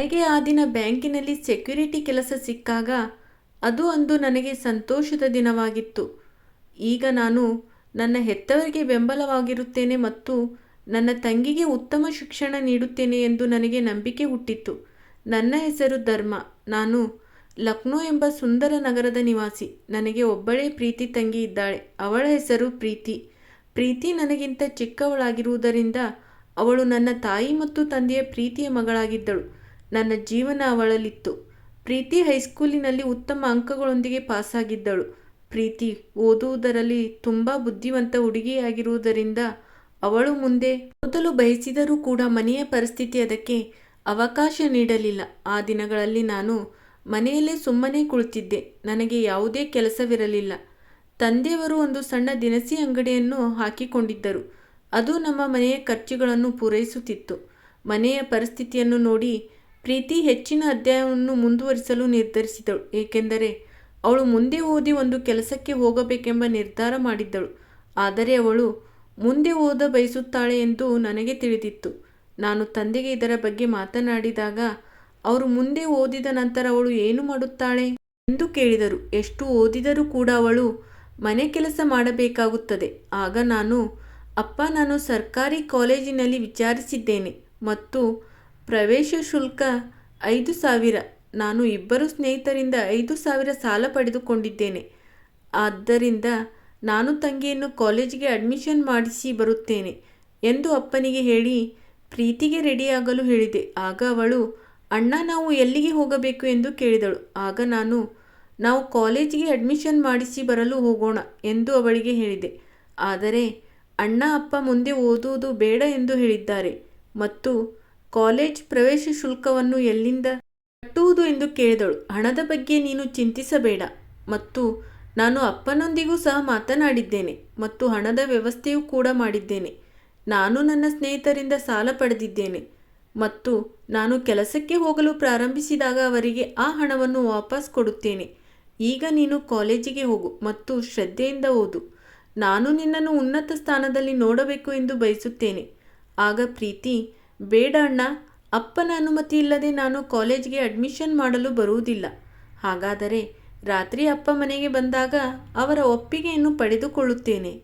ನನಗೆ ಆ ದಿನ ಬ್ಯಾಂಕಿನಲ್ಲಿ ಸೆಕ್ಯುರಿಟಿ ಕೆಲಸ ಸಿಕ್ಕಾಗ ಅದು ಅಂದು ನನಗೆ ಸಂತೋಷದ ದಿನವಾಗಿತ್ತು. ಈಗ ನಾನು ನನ್ನ ಹೆತ್ತವರಿಗೆ ಬೆಂಬಲವಾಗಿರುತ್ತೇನೆ ಮತ್ತು ನನ್ನ ತಂಗಿಗೆ ಉತ್ತಮ ಶಿಕ್ಷಣ ನೀಡುತ್ತೇನೆ ಎಂದು ನನಗೆ ನಂಬಿಕೆ ಹುಟ್ಟಿತ್ತು. ನನ್ನ ಹೆಸರು ಧರ್ಮ. ನಾನು ಲಕ್ನೋ ಎಂಬ ಸುಂದರ ನಗರದ ನಿವಾಸಿ. ನನಗೆ ಒಬ್ಬಳೇ ಪ್ರೀತಿ ತಂಗಿ ಇದ್ದಾಳೆ. ಅವಳ ಹೆಸರು ಪ್ರೀತಿ. ಪ್ರೀತಿ ನನಗಿಂತ ಚಿಕ್ಕವಳಾಗಿರುವುದರಿಂದ ಅವಳು ನನ್ನ ತಾಯಿ ಮತ್ತು ತಂದೆಯ ಪ್ರೀತಿಯ ಮಗಳಾಗಿದ್ದಳು. ನನ್ನ ಜೀವನ ಅವಳಲ್ಲಿತ್ತು. ಪ್ರೀತಿ ಹೈಸ್ಕೂಲಿನಲ್ಲಿ ಉತ್ತಮ ಅಂಕಗಳೊಂದಿಗೆ ಪಾಸಾಗಿದ್ದಳು. ಪ್ರೀತಿ ಓದುವುದರಲ್ಲಿ ತುಂಬ ಬುದ್ಧಿವಂತ ಹುಡುಗಿಯಾಗಿರುವುದರಿಂದ ಅವಳು ಮುಂದೆ ಓದಲು ಬಯಸಿದರೂ ಕೂಡ ಮನೆಯ ಪರಿಸ್ಥಿತಿ ಅದಕ್ಕೆ ಅವಕಾಶ ನೀಡಲಿಲ್ಲ. ಆ ದಿನಗಳಲ್ಲಿ ನಾನು ಮನೆಯಲ್ಲೇ ಸುಮ್ಮನೆ ಕುಳಿತಿದ್ದೆ. ನನಗೆ ಯಾವುದೇ ಕೆಲಸವಿರಲಿಲ್ಲ. ತಂದೆಯವರು ಒಂದು ಸಣ್ಣ ದಿನಸಿ ಅಂಗಡಿಯನ್ನು ಹಾಕಿಕೊಂಡಿದ್ದರು. ಅದು ನಮ್ಮ ಮನೆಯ ಖರ್ಚುಗಳನ್ನು ಪೂರೈಸುತ್ತಿತ್ತು. ಮನೆಯ ಪರಿಸ್ಥಿತಿಯನ್ನು ನೋಡಿ ಪ್ರೀತಿ ಹೆಚ್ಚಿನ ಅಧ್ಯಾಯವನ್ನು ಮುಂದುವರಿಸಲು ನಿರ್ಧರಿಸಿದಳು. ಏಕೆಂದರೆ ಅವಳು ಮುಂದೆ ಓದಿ ಒಂದು ಕೆಲಸಕ್ಕೆ ಹೋಗಬೇಕೆಂಬ ನಿರ್ಧಾರ ಮಾಡಿದ್ದಳು. ಆದರೆ ಅವಳು ಮುಂದೆ ಓದ ಬಯಸುತ್ತಾಳೆ ಎಂದು ನನಗೆ ತಿಳಿದಿತ್ತು. ನಾನು ತಂದೆಗೆ ಇದರ ಬಗ್ಗೆ ಮಾತನಾಡಿದಾಗ ಅವರು ಮುಂದೆ ಓದಿದ ನಂತರ ಅವಳು ಏನು ಮಾಡುತ್ತಾಳೆ ಎಂದು ಕೇಳಿದರು. ಎಷ್ಟು ಓದಿದರೂ ಕೂಡ ಅವಳು ಮನೆ ಕೆಲಸ ಮಾಡಬೇಕಾಗುತ್ತದೆ. ಆಗ ನಾನು, ಅಪ್ಪ, ನಾನು ಸರ್ಕಾರಿ ಕಾಲೇಜಿನಲ್ಲಿ ವಿಚಾರಿಸಿದ್ದೇನೆ ಮತ್ತು ಪ್ರವೇಶ ಶುಲ್ಕ ಐದು ಸಾವಿರ. ನಾನು ಇಬ್ಬರು ಸ್ನೇಹಿತರಿಂದ ಐದು ಸಾವಿರ ಸಾಲ ಪಡೆದುಕೊಂಡಿದ್ದೇನೆ. ಆದ್ದರಿಂದ ನಾನು ತಂಗಿಯನ್ನು ಕಾಲೇಜಿಗೆ ಅಡ್ಮಿಷನ್ ಮಾಡಿಸಿ ಬರುತ್ತೇನೆ ಎಂದು ಅಪ್ಪನಿಗೆ ಹೇಳಿ ಪ್ರೀತಿಗೆ ರೆಡಿಯಾಗಲು ಹೇಳಿದೆ. ಆಗ ಅವಳು, ಅಣ್ಣ, ನಾವು ಎಲ್ಲಿಗೆ ಹೋಗಬೇಕು? ಎಂದು ಕೇಳಿದಳು. ಆಗ ನಾನು, ನಾವು ಕಾಲೇಜಿಗೆ ಅಡ್ಮಿಷನ್ ಮಾಡಿಸಿ ಬರಲು ಹೋಗೋಣ ಎಂದು ಅವಳಿಗೆ ಹೇಳಿದೆ. ಆದರೆ, ಅಣ್ಣ, ಅಪ್ಪ ಮುಂದೆ ಓದುವುದು ಬೇಡ ಎಂದು ಹೇಳಿದ್ದಾರೆ. ಮತ್ತು ಕಾಲೇಜ್ ಪ್ರವೇಶ ಶುಲ್ಕವನ್ನು ಎಲ್ಲಿಂದ ಕಟ್ಟುವುದು ಎಂದು ಕೇಳಿದಳು. ಹಣದ ಬಗ್ಗೆ ನೀನು ಚಿಂತಿಸಬೇಡ ಮತ್ತು ನಾನು ಅಪ್ಪನೊಂದಿಗೂ ಸಹ ಮಾತನಾಡಿದ್ದೇನೆ ಮತ್ತು ಹಣದ ವ್ಯವಸ್ಥೆಯೂ ಕೂಡ ಮಾಡಿದ್ದೇನೆ. ನಾನು ನನ್ನ ಸ್ನೇಹಿತರಿಂದ ಸಾಲ ಪಡೆದಿದ್ದೇನೆ ಮತ್ತು ನಾನು ಕೆಲಸಕ್ಕೆ ಹೋಗಲು ಪ್ರಾರಂಭಿಸಿದಾಗ ಅವರಿಗೆ ಆ ಹಣವನ್ನು ವಾಪಸ್ ಕೊಡುತ್ತೇನೆ. ಈಗ ನೀನು ಕಾಲೇಜಿಗೆ ಹೋಗು ಮತ್ತು ಶ್ರದ್ಧೆಯಿಂದ ಓದು. ನಾನು ನಿನ್ನನ್ನು ಉನ್ನತ ಸ್ಥಾನದಲ್ಲಿ ನೋಡಬೇಕು ಎಂದು ಬಯಸುತ್ತೇನೆ. ಆಗ ಪ್ರೀತಿ ಬೇಡ ಅಣ್ಣ, ಅಪ್ಪನ ಅನುಮತಿ ಇಲ್ಲದೆ ನಾನು ಕಾಲೇಜ್ಗೆ ಅಡ್ಮಿಷನ್ ಮಾಡಲು ಬರುವುದಿಲ್ಲ. ಹಾಗಾದರೆ ರಾತ್ರಿ ಅಪ್ಪ ಮನೆಗೆ ಬಂದಾಗ ಅವರ ಒಪ್ಪಿಗೆಯನ್ನು ಪಡೆದುಕೊಳ್ಳುತ್ತೇನೆ.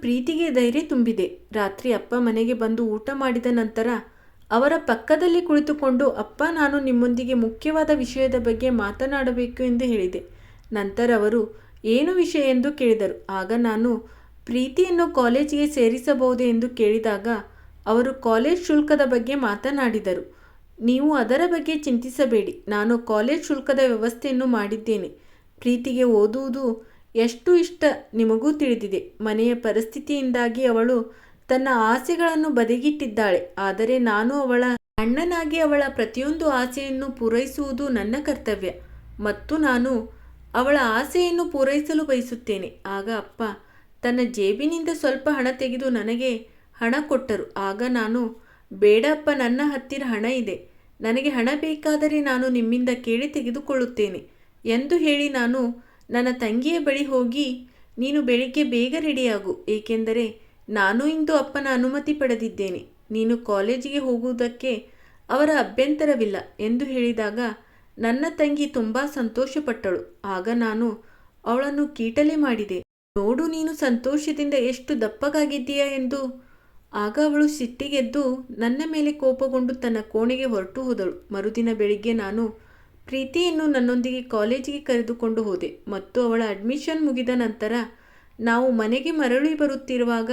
ಪ್ರೀತಿಗೆ ಧೈರ್ಯ ತುಂಬಿದೆ. ರಾತ್ರಿ ಅಪ್ಪ ಮನೆಗೆ ಬಂದು ಊಟ ಮಾಡಿದ ನಂತರ ಅವರ ಪಕ್ಕದಲ್ಲಿ ಕುಳಿತುಕೊಂಡು, ಅಪ್ಪ, ನಾನು ನಿಮ್ಮೊಂದಿಗೆ ಮುಖ್ಯವಾದ ವಿಷಯದ ಬಗ್ಗೆ ಮಾತನಾಡಬೇಕು ಎಂದು ಹೇಳಿದೆ. ನಂತರ ಅವರು, ಏನು ವಿಷಯ? ಎಂದು ಕೇಳಿದರು. ಆಗ ನಾನು, ಪ್ರೀತಿಯನ್ನು ಕಾಲೇಜಿಗೆ ಸೇರಿಸಬಹುದು? ಎಂದು ಕೇಳಿದಾಗ ಅವರು ಕಾಲೇಜ್ ಶುಲ್ಕದ ಬಗ್ಗೆ ಮಾತನಾಡಿದರು. ನೀವು ಅದರ ಬಗ್ಗೆ ಚಿಂತಿಸಬೇಡಿ. ನಾನು ಕಾಲೇಜ್ ಶುಲ್ಕದ ವ್ಯವಸ್ಥೆಯನ್ನು ಮಾಡಿದ್ದೇನೆ. ಪ್ರೀತಿಗೆ ಓದುವುದು ಎಷ್ಟು ಇಷ್ಟ ನಿಮಗೂ ತಿಳಿದಿದೆ. ಮನೆಯ ಪರಿಸ್ಥಿತಿಯಿಂದಾಗಿ ಅವಳು ತನ್ನ ಆಸೆಗಳನ್ನು ಬದಿಗಿಟ್ಟಿದ್ದಾಳೆ. ಆದರೆ ನಾನು ಅವಳ ಅಣ್ಣನಾಗಿ ಅವಳ ಪ್ರತಿಯೊಂದು ಆಸೆಯನ್ನು ಪೂರೈಸುವುದು ನನ್ನ ಕರ್ತವ್ಯ. ಮತ್ತು ನಾನು ಅವಳ ಆಸೆಯನ್ನು ಪೂರೈಸಲು ಬಯಸುತ್ತೇನೆ. ಆಗ ಅಪ್ಪ ತನ್ನ ಜೇಬಿನಿಂದ ಸ್ವಲ್ಪ ಹಣ ತೆಗೆದು ನನಗೆ ಹಣ ಕೊಟ್ಟರು. ಆಗ ನಾನು, ಬೇಡಪ್ಪ, ನನ್ನ ಹತ್ತಿರ ಹಣ ಇದೆ. ನನಗೆ ಹಣ ಬೇಕಾದರೆ ನಾನು ನಿಮ್ಮಿಂದ ಕೇಳಿ ತೆಗೆದುಕೊಳ್ಳುತ್ತೇನೆ ಎಂದು ಹೇಳಿ ನಾನು, ನನ್ನ ತಂಗಿಯ ಬಳಿ ಹೋಗಿ, ನೀನು ಬೆಳಿಗ್ಗೆ ಬೇಗ ರೆಡಿಯಾಗು, ಏಕೆಂದರೆ ನಾನು ಇಂದು ಅಪ್ಪನ ಅನುಮತಿ ಪಡೆದಿದ್ದೇನೆ. ನೀನು ಕಾಲೇಜಿಗೆ ಹೋಗುವುದಕ್ಕೆ ಅವರ ಅಭ್ಯಂತರವಿಲ್ಲ ಎಂದು ಹೇಳಿದಾಗ ನನ್ನ ತಂಗಿ ತುಂಬ ಸಂತೋಷಪಟ್ಟಳು. ಆಗ ನಾನು ಅವಳನ್ನು ಕೀಟಲೆ ಮಾಡಿದೆ. ನೋಡು ನೀನು ಸಂತೋಷದಿಂದ ಎಷ್ಟು ದಪ್ಪಗಾಗಿದ್ದೀಯಾ ಎಂದು ಆಗ ಅವಳು ಸಿಟ್ಟಿಗೆದ್ದು ನನ್ನ ಮೇಲೆ ಕೋಪಗೊಂಡು ತನ್ನ ಕೋಣೆಗೆ ಹೊರಟು ಹೋದಳು. ಮರುದಿನ ಬೆಳಿಗ್ಗೆ ನಾನು ಪ್ರೀತಿಯನ್ನು ನನ್ನೊಂದಿಗೆ ಕಾಲೇಜಿಗೆ ಕರೆದುಕೊಂಡು ಹೋದೆ ಮತ್ತು ಅವಳ ಅಡ್ಮಿಷನ್ ಮುಗಿದ ನಂತರ ನಾವು ಮನೆಗೆ ಮರಳಿ ಬರುತ್ತಿರುವಾಗ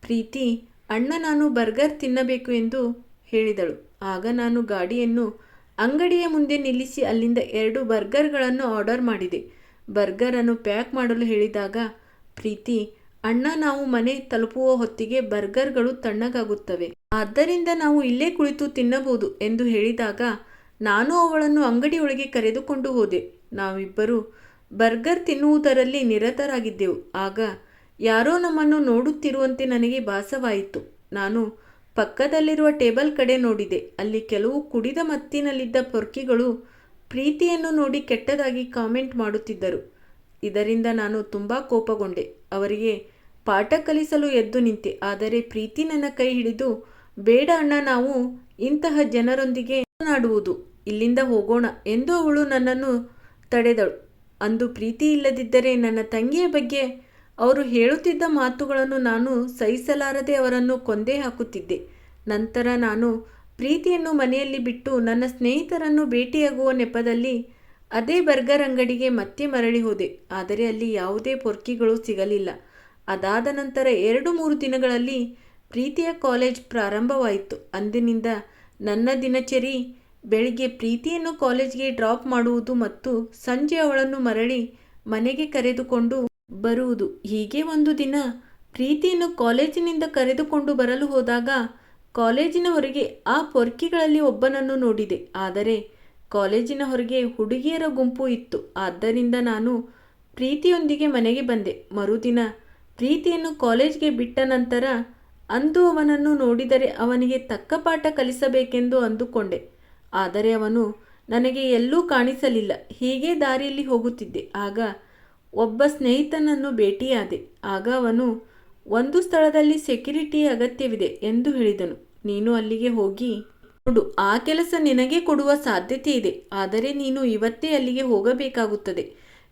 ಪ್ರೀತಿ, ಅಣ್ಣ, ನಾನು ಬರ್ಗರ್ ತಿನ್ನಬೇಕು ಎಂದು ಹೇಳಿದಳು. ಆಗ ನಾನು ಗಾಡಿಯನ್ನು ಅಂಗಡಿಯ ಮುಂದೆ ನಿಲ್ಲಿಸಿ ಅಲ್ಲಿಂದ ಎರಡು ಬರ್ಗರ್ಗಳನ್ನು ಆರ್ಡರ್ ಮಾಡಿದೆ. ಬರ್ಗರನ್ನು ಪ್ಯಾಕ್ ಮಾಡಲು ಹೇಳಿದಾಗ, ಪ್ರೀತಿ ಅಣ್ಣ ನಾವು ಮನೆ ತಲುಪುವ ಹೊತ್ತಿಗೆ ಬರ್ಗರ್ಗಳು ತಣ್ಣಗಾಗುತ್ತವೆ. ಆದ್ದರಿಂದ ನಾವು ಇಲ್ಲೇ ಕುಳಿತು ತಿನ್ನಬಹುದು ಎಂದು ಹೇಳಿದಾಗ ನಾನು ಅವಳನ್ನು ಅಂಗಡಿಯೊಳಗೆ ಕರೆದುಕೊಂಡು ಹೋದೆ. ನಾವಿಬ್ಬರು ಬರ್ಗರ್ ತಿನ್ನುವುದರಲ್ಲಿ ನಿರತರಾಗಿದ್ದೆವು. ಆಗ ಯಾರೋ ನಮ್ಮನ್ನು ನೋಡುತ್ತಿರುವಂತೆ ನನಗೆ ಭಾಸವಾಯಿತು. ನಾನು ಪಕ್ಕದಲ್ಲಿರುವ ಟೇಬಲ್ ಕಡೆ ನೋಡಿದೆ. ಅಲ್ಲಿ ಕೆಲವು ಕುಡಿದ ಮತ್ತಿನಲ್ಲಿದ್ದ ಪೊರ್ಕಿಗಳು ಪ್ರೀತಿಯನ್ನು ನೋಡಿ ಕೆಟ್ಟದಾಗಿ ಕಾಮೆಂಟ್ ಮಾಡುತ್ತಿದ್ದರು. ಇದರಿಂದ ನಾನು ತುಂಬ ಕೋಪಗೊಂಡೆ. ಅವರಿಗೆ ಪಾಠ ಕಲಿಸಲು ಎದ್ದು ನಿಂತೆ. ಆದರೆ ಪ್ರೀತಿ ನನ್ನ ಕೈ ಹಿಡಿದು, ಬೇಡ ಅಣ್ಣ, ನಾವು ಇಂತಹ ಜನರೊಂದಿಗೆ ಮಾತನಾಡುವುದು, ಇಲ್ಲಿಂದ ಹೋಗೋಣ ಎಂದು ಅವಳು ನನ್ನನ್ನು ತಡೆದಳು. ಅಂದು ಪ್ರೀತಿ ಇಲ್ಲದಿದ್ದರೆ ನನ್ನ ತಂಗಿಯ ಬಗ್ಗೆ ಅವರು ಹೇಳುತ್ತಿದ್ದ ಮಾತುಗಳನ್ನು ನಾನು ಸಹಿಸಲಾರದೆ ಅವರನ್ನು ಕೊಂದೇ ಹಾಕುತ್ತಿದ್ದೆ. ನಂತರ ನಾನು ಪ್ರೀತಿಯನ್ನು ಮನೆಯಲ್ಲಿ ಬಿಟ್ಟು ನನ್ನ ಸ್ನೇಹಿತರನ್ನು ಭೇಟಿಯಾಗುವ ನೆಪದಲ್ಲಿ ಅದೇ ಬರ್ಗರ್ ಅಂಗಡಿಗೆ ಮತ್ತೆ ಮರಳಿ ಹೋದೆ. ಆದರೆ ಅಲ್ಲಿ ಯಾವುದೇ ಪೊರ್ಕಿಗಳು ಸಿಗಲಿಲ್ಲ. ಅದಾದ ನಂತರ ಎರಡು ಮೂರು ದಿನಗಳಲ್ಲಿ ಪ್ರೀತಿಯ ಕಾಲೇಜ್ ಪ್ರಾರಂಭವಾಯಿತು. ಅಂದಿನಿಂದ ನನ್ನ ದಿನಚರಿ ಬೆಳಿಗ್ಗೆ ಪ್ರೀತಿಯನ್ನು ಕಾಲೇಜ್ಗೆ ಡ್ರಾಪ್ ಮಾಡುವುದು ಮತ್ತು ಸಂಜೆ ಅವಳನ್ನು ಮರಳಿ ಮನೆಗೆ ಕರೆದುಕೊಂಡು ಬರುವುದು. ಹೀಗೆ ಒಂದು ದಿನ ಪ್ರೀತಿಯನ್ನು ಕಾಲೇಜಿನಿಂದ ಕರೆದುಕೊಂಡು ಬರಲು ಹೋದಾಗ ಕಾಲೇಜಿನ ಹೊರಗೆ ಆ ಪೊರ್ಕಿಗಳಲ್ಲಿ ಒಬ್ಬನನ್ನು ನೋಡಿದೆ. ಆದರೆ ಕಾಲೇಜಿನ ಹೊರಗೆ ಹುಡುಗಿಯರ ಗುಂಪು ಇತ್ತು. ಆದ್ದರಿಂದ ನಾನು ಪ್ರೀತಿಯೊಂದಿಗೆ ಮನೆಗೆ ಬಂದೆ. ಮರುದಿನ ಪ್ರೀತಿಯನ್ನು ಕಾಲೇಜ್ಗೆ ಬಿಟ್ಟ ನಂತರ ಅಂದು ಅವನನ್ನು ನೋಡಿದರೆ ಅವನಿಗೆ ತಕ್ಕ ಪಾಠ ಕಲಿಸಬೇಕೆಂದು ಅಂದುಕೊಂಡೆ. ಆದರೆ ಅವನು ನನಗೆ ಎಲ್ಲೂ ಕಾಣಿಸಲಿಲ್ಲ. ಹೀಗೆ ದಾರಿಯಲ್ಲಿ ಹೋಗುತ್ತಿದ್ದೆ. ಆಗ ಒಬ್ಬ ಸ್ನೇಹಿತನನ್ನು ಭೇಟಿಯಾದೆ. ಆಗ ಅವನು, ಒಂದು ಸ್ಥಳದಲ್ಲಿ ಸೆಕ್ಯುರಿಟಿ ಅಗತ್ಯವಿದೆ ಎಂದು ಹೇಳಿದನು. ನೀನು ಅಲ್ಲಿಗೆ ಹೋಗಿ ನೋಡು. ಆ ಕೆಲಸ ನಿನಗೆ ಕೊಡುವ ಸಾಧ್ಯತೆ ಇದೆ. ಆದರೆ ನೀನು ಇವತ್ತೇ ಅಲ್ಲಿಗೆ ಹೋಗಬೇಕಾಗುತ್ತದೆ.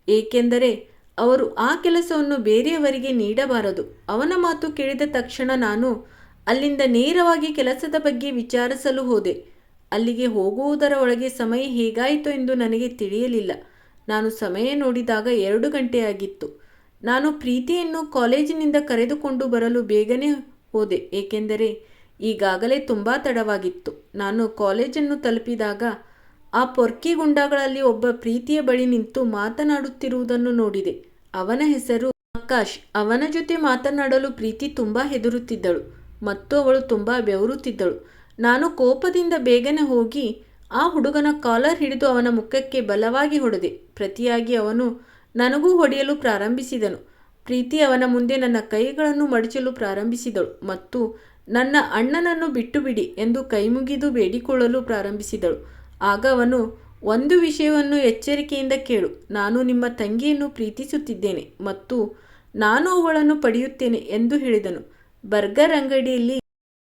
ಏಕೆಂದರೆ ಅವರು ಆ ಕೆಲಸವನ್ನು ಬೇರೆಯವರಿಗೆ ನೀಡಬಾರದು. ಅವನ ಮಾತು ಕೇಳಿದ ತಕ್ಷಣ ನಾನು ಅಲ್ಲಿಂದ ನೇರವಾಗಿ ಕೆಲಸದ ಬಗ್ಗೆ ವಿಚಾರಿಸಲು ಹೋದೆ. ಅಲ್ಲಿಗೆ ಹೋಗುವುದರ ಒಳಗೆ ಸಮಯ ಹೇಗಾಯಿತು ಎಂದು ನನಗೆ ತಿಳಿಯಲಿಲ್ಲ. ನಾನು ಸಮಯ ನೋಡಿದಾಗ ಎರಡು ಗಂಟೆಯಾಗಿತ್ತು ನಾನು ಪ್ರೀತಿಯನ್ನು ಕಾಲೇಜಿನಿಂದ ಕರೆದುಕೊಂಡು ಬರಲು ಬೇಗನೆ ಹೋದೆ, ಏಕೆಂದರೆ ಈಗಾಗಲೇ ತುಂಬ ತಡವಾಗಿತ್ತು. ನಾನು ಕಾಲೇಜನ್ನು ತಲುಪಿದಾಗ ಆ ಪೊರ್ಕಿ ಗುಂಡಗಳಲ್ಲಿ ಒಬ್ಬ ಪ್ರೀತಿಯ ಬಳಿ ನಿಂತು ಮಾತನಾಡುತ್ತಿರುವುದನ್ನು ನೋಡಿದೆ. ಅವನ ಹೆಸರು ಆಕಾಶ್. ಅವನ ಜೊತೆ ಮಾತನಾಡಲು ಪ್ರೀತಿ ತುಂಬ ಹೆದರುತ್ತಿದ್ದಳು. ಮತ್ತು ಅವಳು ತುಂಬ ಬೆವರುತ್ತಿದ್ದಳು. ನಾನು ಕೋಪದಿಂದ ಬೇಗನೆ ಹೋಗಿ ಆ ಹುಡುಗನ ಕಾಲರ್ ಹಿಡಿದು ಅವನ ಮುಖಕ್ಕೆ ಬಲವಾಗಿ ಹೊಡೆದೆ. ಪ್ರತಿಯಾಗಿ ಅವನು ನನಗೂ ಹೊಡೆಯಲು ಪ್ರಾರಂಭಿಸಿದನು. ಪ್ರೀತಿ ಅವನ ಮುಂದೆ ನನ್ನ ಕೈಗಳನ್ನು ಮಡಚಲು ಪ್ರಾರಂಭಿಸಿದಳು ಮತ್ತು ನನ್ನ ಅಣ್ಣನನ್ನು ಬಿಟ್ಟು ಬಿಡಿ ಎಂದು ಕೈಮುಗಿದು ಬೇಡಿಕೊಳ್ಳಲು ಪ್ರಾರಂಭಿಸಿದಳು. ಆಗ ಅವನು ಒಂದು ವಿಷಯವನ್ನು ಎಚ್ಚರಿಕೆಯಿಂದ ಕೇಳು. ನಾನು ನಿಮ್ಮ ತಂಗಿಯನ್ನು ಪ್ರೀತಿಸುತ್ತಿದ್ದೇನೆ ಮತ್ತು ನಾನು ಅವಳನ್ನು ಪಡೆಯುತ್ತೇನೆ ಎಂದು ಹೇಳಿದನು. ಬರ್ಗರ್ ಅಂಗಡಿಯಲ್ಲಿ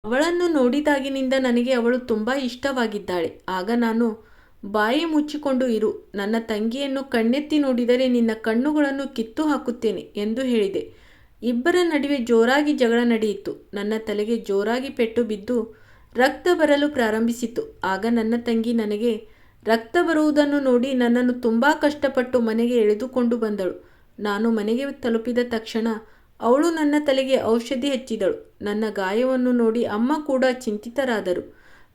ಅವಳನ್ನು ನೋಡಿದಾಗಿನಿಂದ ನನಗೆ ಅವಳು ತುಂಬ ಇಷ್ಟವಾಗಿದ್ದಾಳೆ. ಆಗ ನಾನು ಬಾಯಿ ಮುಚ್ಚಿಕೊಂಡು ಇರು. ನನ್ನ ತಂಗಿಯನ್ನು ಕಣ್ಣೆತ್ತಿ ನೋಡಿದರೆ ನಿನ್ನ ಕಣ್ಣುಗಳನ್ನು ಕಿತ್ತು ಹಾಕುತ್ತೇನೆ ಎಂದು ಹೇಳಿದೆ. ಇಬ್ಬರ ನಡುವೆ ಜೋರಾಗಿ ಜಗಳ ನಡೆಯಿತು. ನನ್ನ ತಲೆಗೆ ಜೋರಾಗಿ ಪೆಟ್ಟು ಬಿದ್ದು ರಕ್ತ ಬರಲು ಪ್ರಾರಂಭಿಸಿತು. ಆಗ ನನ್ನ ತಂಗಿ ನನಗೆ ರಕ್ತ ಬರುವುದನ್ನು ನೋಡಿ ನನ್ನನ್ನು ತುಂಬ ಕಷ್ಟಪಟ್ಟು ಮನೆಗೆ ಎಳೆದುಕೊಂಡು ಬಂದಳು. ನಾನು ಮನೆಗೆ ತಲುಪಿದ ತಕ್ಷಣ ಅವಳು ನನ್ನ ತಲೆಗೆ ಔಷಧಿ ಹಚ್ಚಿದಳು. ನನ್ನ ಗಾಯವನ್ನು ನೋಡಿ ಅಮ್ಮ ಕೂಡ ಚಿಂತಿತರಾದರು.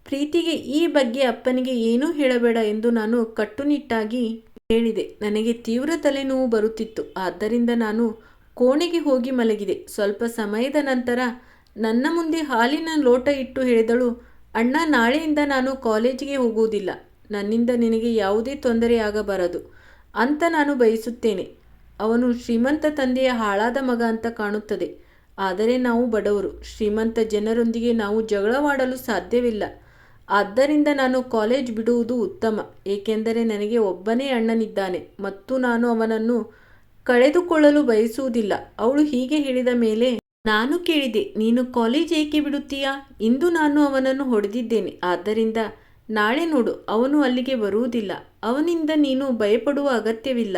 ಪ್ರೀತಿಗೆ ಈ ಬಗ್ಗೆ ಅಪ್ಪನಿಗೆ ಏನೂ ಹೇಳಬೇಡ ಎಂದು ನಾನು ಕಟ್ಟುನಿಟ್ಟಾಗಿ ಹೇಳಿದೆ. ನನಗೆ ತೀವ್ರ ತಲೆನೋವು ಬರುತ್ತಿತ್ತು. ಆದ್ದರಿಂದ ನಾನು ಕೋಣೆಗೆ ಹೋಗಿ ಮಲಗಿದೆ. ಸ್ವಲ್ಪ ಸಮಯದ ನಂತರ ನನ್ನ ಮುಂದೆ ಹಾಲಿನ ಲೋಟ ಇಟ್ಟು ಹೇಳಿದಳು, ಅಣ್ಣ, ನಾಳೆಯಿಂದ ನಾನು ಕಾಲೇಜಿಗೆ ಹೋಗುವುದಿಲ್ಲ. ನನ್ನಿಂದ ನಿನಗೆ ಯಾವುದೇ ತೊಂದರೆಯಾಗಬಾರದು ಅಂತ ನಾನು ಬಯಸುತ್ತೇನೆ. ಅವನು ಶ್ರೀಮಂತ ತಂದೆಯ ಹಾಳಾದ ಮಗ ಅಂತ ಕಾಣುತ್ತದೆ. ಆದರೆ ನಾವು ಬಡವರು, ಶ್ರೀಮಂತ ಜನರೊಂದಿಗೆ ನಾವು ಜಗಳವಾಡಲು ಸಾಧ್ಯವಿಲ್ಲ. ಆದ್ದರಿಂದ ನಾನು ಕಾಲೇಜ್ ಬಿಡುವುದು ಉತ್ತಮ, ಏಕೆಂದರೆ ನನಗೆ ಒಬ್ಬನೇ ಅಣ್ಣನಿದ್ದಾನೆ ಮತ್ತು ನಾನು ಅವನನ್ನು ಕಳೆದುಕೊಳ್ಳಲು ಬಯಸುವುದಿಲ್ಲ. ಅವಳು ಹೀಗೆ ಹೇಳಿದ ಮೇಲೆ, ನಾನು ಕೇಳಿದೆ, ನೀನು ಕಾಲೇಜ್ ಏಕೆ ಬಿಡುತ್ತೀಯಾ? ಇಂದು ನಾನು ಅವನನ್ನು ಹೊಡೆದಿದ್ದೇನೆ. ಆದ್ದರಿಂದ ನಾಳೆ ನೋಡು, ಅವನು ಅಲ್ಲಿಗೆ ಬರುವುದಿಲ್ಲ. ಅವನಿಂದ ನೀನು ಭಯಪಡುವ ಅಗತ್ಯವಿಲ್ಲ.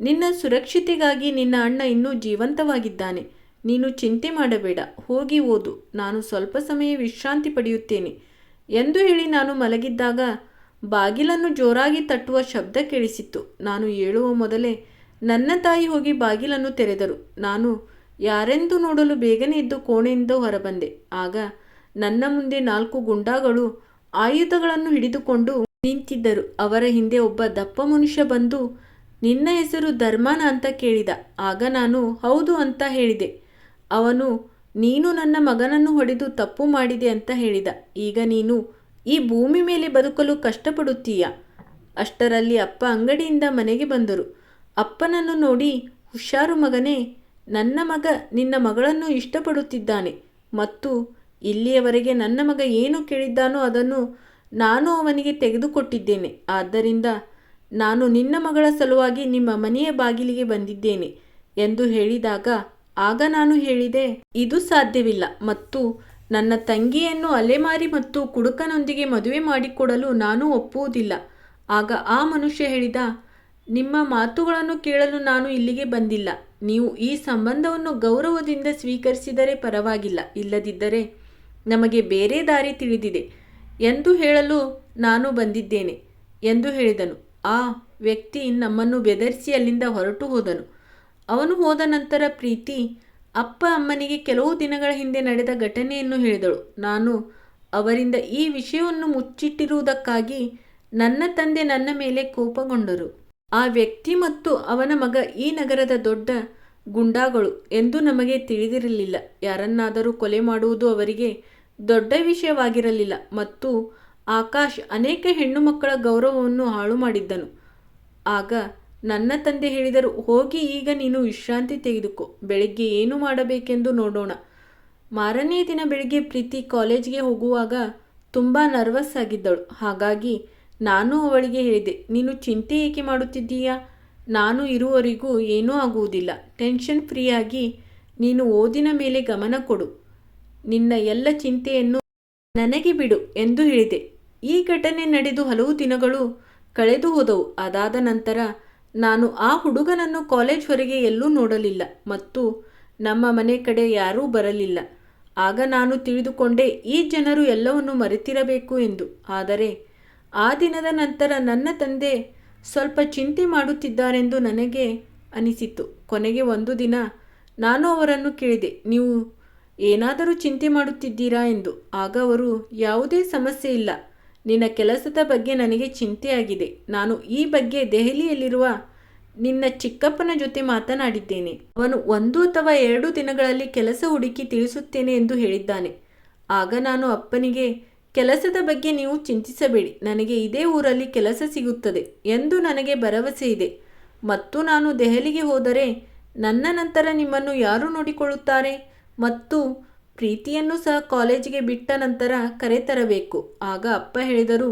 ನಿನ್ನ ಸುರಕ್ಷತೆಗಾಗಿ ನಿನ್ನ ಅಣ್ಣ ಇನ್ನೂ ಜೀವಂತವಾಗಿದ್ದಾನೆ. ನೀನು ಚಿಂತೆ ಮಾಡಬೇಡ, ಹೋಗಿ ಓದು. ನಾನು ಸ್ವಲ್ಪ ಸಮಯ ವಿಶ್ರಾಂತಿ ಪಡೆಯುತ್ತೇನೆ. ಎಂದು ಹೇಳಿ ನಾನು ಮಲಗಿದ್ದಾಗ ಬಾಗಿಲನ್ನು ಜೋರಾಗಿ ತಟ್ಟುವ ಶಬ್ದ ಕೇಳಿಸಿತ್ತು. ನಾನು ಏಳುವ ಮೊದಲೇ ನನ್ನ ತಾಯಿ ಹೋಗಿ ಬಾಗಿಲನ್ನು ತೆರೆದರು. ನಾನು ಯಾರೆಂದು ನೋಡಲು ಬೇಗನೆ ಇದ್ದು ಕೋಣೆಯಿಂದ ಹೊರಬಂದೆ. ಆಗ ನನ್ನ ಮುಂದೆ ನಾಲ್ಕು ಗುಂಡಾಗಳು ಆಯುಧಗಳನ್ನು ಹಿಡಿದುಕೊಂಡು ನಿಂತಿದ್ದರು. ಅವರ ಹಿಂದೆ ಒಬ್ಬ ದಪ್ಪ ಮನುಷ್ಯ ಬಂದು, ನಿನ್ನ ಹೆಸರು ಧರ್ಮನ ಅಂತ ಕೇಳಿದ. ಆಗ ನಾನು ಹೌದು ಅಂತ ಹೇಳಿದೆ. ಅವನು, ನೀನು ನನ್ನ ಮಗನನ್ನು ಹೊಡೆದು ತಪ್ಪು ಮಾಡಿದೆ ಅಂತ ಹೇಳಿದ. ಈಗ ನೀನು ಈ ಭೂಮಿ ಮೇಲೆ ಬದುಕಲು ಕಷ್ಟಪಡುತ್ತೀಯ? ಅಷ್ಟರಲ್ಲಿ ಅಪ್ಪ ಅಂಗಡಿಯಿಂದ ಮನೆಗೆ ಬಂದರು. ಅಪ್ಪನನ್ನು ನೋಡಿ ಹುಷಾರು ಮಗನೇ, ನನ್ನ ಮಗ ನಿನ್ನ ಮಗಳನ್ನು ಇಷ್ಟಪಡುತ್ತಿದ್ದಾನೆ ಮತ್ತು ಇಲ್ಲಿಯವರೆಗೆ ನನ್ನ ಮಗ ಏನು ಕೇಳಿದ್ದಾನೋ ಅದನ್ನು ನಾನು ಅವನಿಗೆ ತೆಗೆದುಕೊಟ್ಟಿದ್ದೇನೆ. ಆದ್ದರಿಂದ ನಾನು ನಿನ್ನ ಮಗಳ ಸಲುವಾಗಿ ನಿಮ್ಮ ಮನೆಯ ಬಾಗಿಲಿಗೆ ಬಂದಿದ್ದೇನೆ ಎಂದು ಹೇಳಿದಾಗ, ಆಗ ನಾನು ಹೇಳಿದೆ, ಇದು ಸಾಧ್ಯವಿಲ್ಲ ಮತ್ತು ನನ್ನ ತಂಗಿಯನ್ನು ಅಲೆಮಾರಿ ಮತ್ತು ಕುಡುಕನೊಂದಿಗೆ ಮದುವೆ ಮಾಡಿಕೊಡಲು ನಾನು ಒಪ್ಪುವುದಿಲ್ಲ. ಆಗ ಆ ಮನುಷ್ಯ ಹೇಳಿದ, ನಿಮ್ಮ ಮಾತುಗಳನ್ನು ಕೇಳಲು ನಾನು ಇಲ್ಲಿಗೆ ಬಂದಿಲ್ಲ. ನೀವು ಈ ಸಂಬಂಧವನ್ನು ಗೌರವದಿಂದ ಸ್ವೀಕರಿಸಿದರೆ ಪರವಾಗಿಲ್ಲ. ಇಲ್ಲದಿದ್ದರೆ ನಮಗೆ ಬೇರೆ ದಾರಿ ತಿಳಿದಿದೆ. ಎಂದು ಹೇಳಲು ನಾನು ಬಂದಿದ್ದೇನೆ ಎಂದು ಹೇಳಿದನು. ಆ ವ್ಯಕ್ತಿ ನಮ್ಮನ್ನು ಬೆದರಿಸಿ ಅಲ್ಲಿಂದ ಹೊರಟು ಹೋದನು. ಅವನು ಹೋದ ನಂತರ ಪ್ರೀತಿ, ಅಪ್ಪ ಅಮ್ಮನಿಗೆ ಕೆಲವು ದಿನಗಳ ಹಿಂದೆ ನಡೆದ ಘಟನೆಯನ್ನು ಹೇಳಿದಳು. ನಾನು ಅವರಿಂದ ಈ ವಿಷಯವನ್ನು ಮುಚ್ಚಿಟ್ಟಿರುವುದಕ್ಕಾಗಿ ನನ್ನ ತಂದೆ ನನ್ನ ಮೇಲೆ ಕೋಪಗೊಂಡರು. ಆ ವ್ಯಕ್ತಿ ಮತ್ತು ಅವನ ಮಗ ಈ ನಗರದ ದೊಡ್ಡ ಗುಂಡಾಗಳು ಎಂದು ನಮಗೆ ತಿಳಿದಿರಲಿಲ್ಲ. ಯಾರನ್ನಾದರೂ ಕೊಲೆ ಮಾಡುವುದು ಅವರಿಗೆ ದೊಡ್ಡ ವಿಷಯವಾಗಿರಲಿಲ್ಲ ಮತ್ತು ಆಕಾಶ್ ಅನೇಕ ಹೆಣ್ಣು ಮಕ್ಕಳ ಗೌರವವನ್ನು ಹಾಳು ಮಾಡಿದ್ದನು. ಆಗ ನನ್ನ ತಂದೆ ಹೇಳಿದರು, ಹೋಗಿ ಈಗ ನೀನು ವಿಶ್ರಾಂತಿ ತೆಗೆದುಕೋ, ಬೆಳಿಗ್ಗೆ ಏನು ಮಾಡಬೇಕೆಂದು ನೋಡೋಣ. ಮಾರನೇ ದಿನ ಬೆಳಿಗ್ಗೆ ಪ್ರೀತಿ ಕಾಲೇಜ್ಗೆ ಹೋಗುವಾಗ ತುಂಬ ನರ್ವಸ್ ಆಗಿದ್ದಳು. ಹಾಗಾಗಿ ನಾನು ಅವಳಿಗೆ ಹೇಳಿದೆ, ನೀನು ಚಿಂತೆ ಏಕೆ ಮಾಡುತ್ತಿದ್ದೀಯಾ? ನಾನು ಇರುವವರೆಗೂ ಏನೂ ಆಗುವುದಿಲ್ಲ. ಟೆನ್ಷನ್ ಫ್ರೀಯಾಗಿ ನೀನು ಓದಿನ ಮೇಲೆ ಗಮನ ಕೊಡು. ನಿನ್ನ ಎಲ್ಲ ಚಿಂತೆಯನ್ನು ನನಗೆ ಬಿಡು ಎಂದು ಹೇಳಿದೆ. ಈ ಘಟನೆ ನಡೆದು ಹಲವು ದಿನಗಳು ಕಳೆದು ಹೋದವು. ಅದಾದ ನಂತರ ನಾನು ಆ ಹುಡುಗನನ್ನು ಕಾಲೇಜ್ ಹೊರಗೆ ಎಲ್ಲೂ ನೋಡಲಿಲ್ಲ ಮತ್ತು ನಮ್ಮ ಮನೆ ಕಡೆ ಯಾರೂ ಬರಲಿಲ್ಲ. ಆಗ ನಾನು ತಿಳಿದುಕೊಂಡೆ, ಈ ಜನರು ಎಲ್ಲವನ್ನು ಮರೆತಿರಬೇಕು ಎಂದು. ಆದರೆ ಆ ದಿನದ ನಂತರ ನನ್ನ ತಂದೆ ಸ್ವಲ್ಪ ಚಿಂತೆ ಮಾಡುತ್ತಿದ್ದಾರೆಂದು ನನಗೆ ಅನಿಸಿತು. ಕೊನೆಗೆ ಒಂದು ದಿನ ನಾನು ಅವರನ್ನು ಕೇಳಿದೆ. ನೀವು ಏನಾದರೂ ಚಿಂತೆ ಮಾಡುತ್ತಿದ್ದೀರಾ ಎಂದು. ಆಗ ಅವರು, ಯಾವುದೇ ಸಮಸ್ಯೆ ಇಲ್ಲ. ನಿನ್ನ ಕೆಲಸದ ಬಗ್ಗೆ ನನಗೆ ಚಿಂತೆಯಾಗಿದೆ. ನಾನು ಈ ಬಗ್ಗೆ ದೆಹಲಿಯಲ್ಲಿರುವ ನಿನ್ನ ಚಿಕ್ಕಪ್ಪನ ಜೊತೆ ಮಾತನಾಡಿದ್ದೇನೆ. ಅವನು ಒಂದು ಅಥವಾ ಎರಡು ದಿನಗಳಲ್ಲಿ ಕೆಲಸ ಹುಡುಕಿ ತಿಳಿಸುತ್ತೇನೆ ಎಂದು ಹೇಳಿದ್ದಾನೆ. ಆಗ ನಾನು ಅಪ್ಪನಿಗೆ, ಕೆಲಸದ ಬಗ್ಗೆ ನೀವು ಚಿಂತಿಸಬೇಡಿ. ನನಗೆ ಇದೇ ಊರಲ್ಲಿ ಕೆಲಸ ಸಿಗುತ್ತದೆ ಎಂದು ನನಗೆ ಭರವಸೆ ಇದೆ. ಮತ್ತು ನಾನು ದೆಹಲಿಗೆ ಹೋದರೆ ನನ್ನ ನಂತರ ನಿಮ್ಮನ್ನು ಯಾರು ನೋಡಿಕೊಳ್ಳುತ್ತಾರೆ? ಮತ್ತು ಪ್ರೀತಿಯನ್ನು ಸಹ ಕಾಲೇಜಿಗೆ ಬಿಟ್ಟ ನಂತರ ಕರೆತರಬೇಕು ಆಗ ಅಪ್ಪ ಹೇಳಿದರು,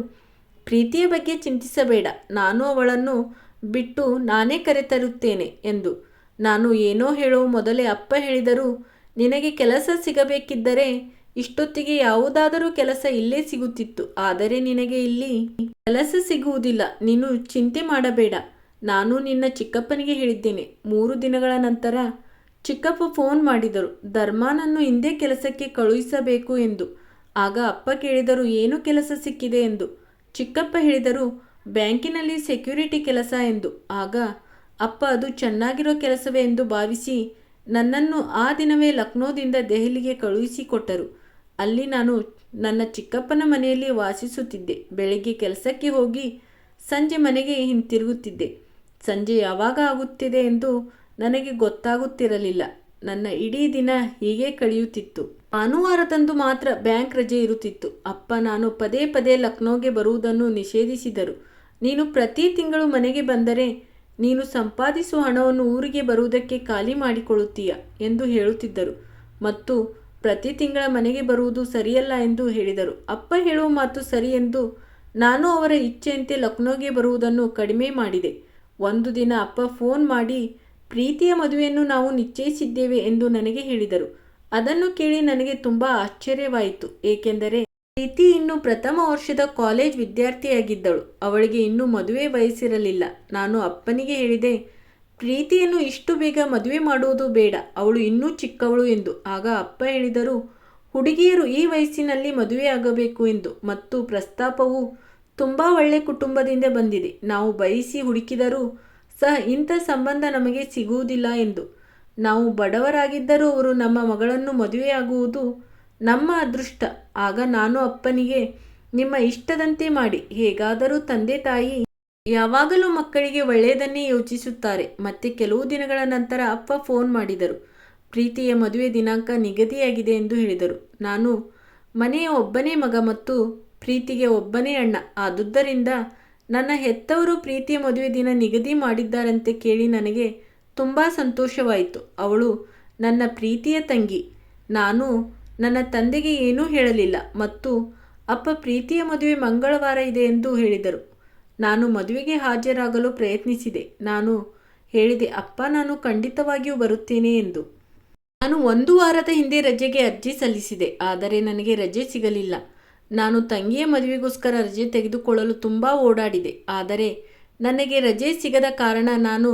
ಪ್ರೀತಿಯ ಬಗ್ಗೆ ಚಿಂತಿಸಬೇಡ. ನಾನು ಅವಳನ್ನು ಬಿಟ್ಟು ನಾನೇ ಕರೆತರುತ್ತೇನೆ ಎಂದು. ನಾನು ಏನೋ ಹೇಳೋ ಮೊದಲೇ ಅಪ್ಪ ಹೇಳಿದರು, ನಿನಗೆ ಕೆಲಸ ಸಿಗಬೇಕಿದ್ದರೆ ಇಷ್ಟೊತ್ತಿಗೆ ಯಾವುದಾದರೂ ಕೆಲಸ ಇಲ್ಲೇ ಸಿಗುತ್ತಿತ್ತು. ಆದರೆ ನಿನಗೆ ಇಲ್ಲಿ ಕೆಲಸ ಸಿಗುವುದಿಲ್ಲ. ನೀನು ಚಿಂತೆ ಮಾಡಬೇಡ. ನಾನು ನಿನ್ನ ಚಿಕ್ಕಪ್ಪನಿಗೆ ಹೇಳಿದ್ದೇನೆ. ಮೂರು ದಿನಗಳ ನಂತರ ಚಿಕ್ಕಪ್ಪ ಫೋನ್ ಮಾಡಿದರು. ಧರ್ಮಾನನ್ನು ಹಿಂದೆ ಕೆಲಸಕ್ಕೆ ಕಳುಹಿಸಬೇಕು ಎಂದು. ಆಗ ಅಪ್ಪ ಕೇಳಿದರು, ಏನು ಕೆಲಸ ಸಿಕ್ಕಿದೆ? ಎಂದು. ಚಿಕ್ಕಪ್ಪ ಹೇಳಿದರು, ಬ್ಯಾಂಕಿನಲ್ಲಿ ಸೆಕ್ಯೂರಿಟಿ ಕೆಲಸ ಎಂದು. ಆಗ, ಅಪ್ಪ, ಅದು ಚೆನ್ನಾಗಿರೋ ಕೆಲಸವೇ ಎಂದು ಭಾವಿಸಿ ನನ್ನನ್ನು ಆ ದಿನವೇ ಲಕ್ನೋದಿಂದ ದೆಹಲಿಗೆ ಕಳುಹಿಸಿಕೊಟ್ಟರು ಅಲ್ಲಿ ನಾನು ನನ್ನ ಚಿಕ್ಕಪ್ಪನ ಮನೆಯಲ್ಲಿ ವಾಸಿಸುತ್ತಿದ್ದೆ. ಬೆಳಗ್ಗೆ ಕೆಲಸಕ್ಕೆ ಹೋಗಿ ಸಂಜೆ ಮನೆಗೆ ಹಿಂತಿರುಗುತ್ತಿದ್ದೆ. ಸಂಜೆ ಯಾವಾಗ ಆಗುತ್ತಿದೆ ಎಂದು ನನಗೆ ಗೊತ್ತಾಗುತ್ತಿರಲಿಲ್ಲ. ನನ್ನ ಇಡೀ ದಿನ ಹೀಗೆ ಕಳೆಯುತ್ತಿತ್ತು. ಭಾನುವಾರದಂದು ಮಾತ್ರ ಬ್ಯಾಂಕ್ ರಜೆ ಇರುತ್ತಿತ್ತು. ಅಪ್ಪ ನಾನು ಪದೇ ಪದೇ ಲಕ್ನೋಗೆ ಬರುವುದನ್ನು ನಿಷೇಧಿಸಿದರು. ನೀನು ಪ್ರತಿ ತಿಂಗಳು ಮನೆಗೆ ಬಂದರೆ ನೀನು ಸಂಪಾದಿಸುವ ಹಣವನ್ನು ಊರಿಗೆ ಬರುವುದಕ್ಕೆ ಖಾಲಿ ಮಾಡಿಕೊಳ್ಳುತ್ತೀಯ ಎಂದು ಹೇಳುತ್ತಿದ್ದರು. ಮತ್ತು ಪ್ರತಿ ತಿಂಗಳ ಮನೆಗೆ ಬರುವುದು ಸರಿಯಲ್ಲ ಎಂದು ಹೇಳಿದರು. ಅಪ್ಪ ಹೇಳುವ ಮಾತು ಸರಿ ಎಂದು ನಾನು ಅವರ ಇಚ್ಛೆಯಂತೆ ಲಕ್ನೋಗೆ ಬರುವುದನ್ನು ಕಡಿಮೆ ಮಾಡಿದೆ. ಒಂದು ದಿನ ಅಪ್ಪ ಫೋನ್ ಮಾಡಿ ಪ್ರೀತಿಯ ಮದುವೆಯನ್ನು ನಾವು ನಿಶ್ಚಯಿಸಿದ್ದೇವೆ ಎಂದು ನನಗೆ ಹೇಳಿದರು. ಅದನ್ನು ಕೇಳಿ ನನಗೆ ತುಂಬ ಆಶ್ಚರ್ಯವಾಯಿತು. ಏಕೆಂದರೆ ಪ್ರೀತಿ ಇನ್ನು ಪ್ರಥಮ ವರ್ಷದ ಕಾಲೇಜ್ ವಿದ್ಯಾರ್ಥಿಯಾಗಿದ್ದಳು. ಅವಳಿಗೆ ಇನ್ನೂ ಮದುವೆ ವಯಸ್ಸಿರಲಿಲ್ಲ. ನಾನು ಅಪ್ಪನಿಗೆ ಹೇಳಿದೆ, ಪ್ರೀತಿಯನ್ನು ಇಷ್ಟು ಬೇಗ ಮದುವೆ ಮಾಡುವುದು ಬೇಡ. ಅವಳು ಇನ್ನೂ ಚಿಕ್ಕವಳು ಎಂದು. ಆಗ ಅಪ್ಪ ಹೇಳಿದರು, ಹುಡುಗಿಯರು ಈ ವಯಸ್ಸಿನಲ್ಲಿ ಮದುವೆಯಾಗಬೇಕು ಎಂದು. ಮತ್ತು ಪ್ರಸ್ತಾಪವು ತುಂಬ ಒಳ್ಳೆ ಕುಟುಂಬದಿಂದ ಬಂದಿದೆ. ನಾವು ಬಯಸಿ ಹುಡುಕಿದರೂ ಸಹ ಇಂಥ ಸಂಬಂಧ ನಮಗೆ ಸಿಗುವುದಿಲ್ಲ ಎಂದು. ನಾವು ಬಡವರಾಗಿದ್ದರೂ ಅವರು ನಮ್ಮ ಮಗಳನ್ನು ಮದುವೆಯಾಗುವುದು ನಮ್ಮ ಅದೃಷ್ಟ. ಆಗ ನಾನು ಅಪ್ಪನಿಗೆ, ನಿಮ್ಮ ಇಷ್ಟದಂತೆ ಮಾಡಿ. ಹೇಗಾದರೂ ತಂದೆ ತಾಯಿ ಯಾವಾಗಲೂ ಮಕ್ಕಳಿಗೆ ಒಳ್ಳೆಯದನ್ನೇ ಯೋಚಿಸುತ್ತಾರೆ. ಮತ್ತೆ ಕೆಲವು ದಿನಗಳ ನಂತರ ಅಪ್ಪ ಫೋನ್ ಮಾಡಿದರು. ಪ್ರೀತಿಯ ಮದುವೆ ದಿನಾಂಕ ನಿಗದಿಯಾಗಿದೆ ಎಂದು ಹೇಳಿದರು. ನಾನು ಮನೆಯ ಒಬ್ಬನೇ ಮಗ ಮತ್ತು ಪ್ರೀತಿಗೆ ಒಬ್ಬನೇ ಅಣ್ಣ. ಆದುದರಿಂದ ನನ್ನ ಹೆತ್ತವರು ಪ್ರೀತಿಯ ಮದುವೆ ದಿನ ನಿಗದಿ ಮಾಡಿದ್ದಾರಂತೆ ಕೇಳಿ ನನಗೆ ತುಂಬ ಸಂತೋಷವಾಯಿತು. ಅವಳು, ನನ್ನ ಪ್ರೀತಿಯ ತಂಗಿ, ನಾನು ನನ್ನ ತಂದೆಗೆ ಏನೂ ಹೇಳಲಿಲ್ಲ ಮತ್ತು ಅಪ್ಪ ಪ್ರೀತಿಯ ಮದುವೆ ಮಂಗಳವಾರ ಇದೆ ಎಂದು ಹೇಳಿದರು. ನಾನು ಮದುವೆಗೆ ಹಾಜರಾಗಲು ಪ್ರಯತ್ನಿಸಿದೆ. ನಾನು ಹೇಳಿದೆ, ಅಪ್ಪ, ನಾನು ಖಂಡಿತವಾಗಿಯೂ ಬರುತ್ತೇನೆ ಎಂದು. ನಾನು ಒಂದು ವಾರದ ಹಿಂದೆ ರಜೆಗೆ ಅರ್ಜಿ ಸಲ್ಲಿಸಿದೆ, ಆದರೆ ನನಗೆ ರಜೆ ಸಿಗಲಿಲ್ಲ. ನಾನು ತಂಗಿಯ ಮದುವೆಗೋಸ್ಕರ ರಜೆ ತೆಗೆದುಕೊಳ್ಳಲು ತುಂಬ ಓಡಾಡಿದೆ. ಆದರೆ ನನಗೆ ರಜೆ ಸಿಗದ ಕಾರಣ ನಾನು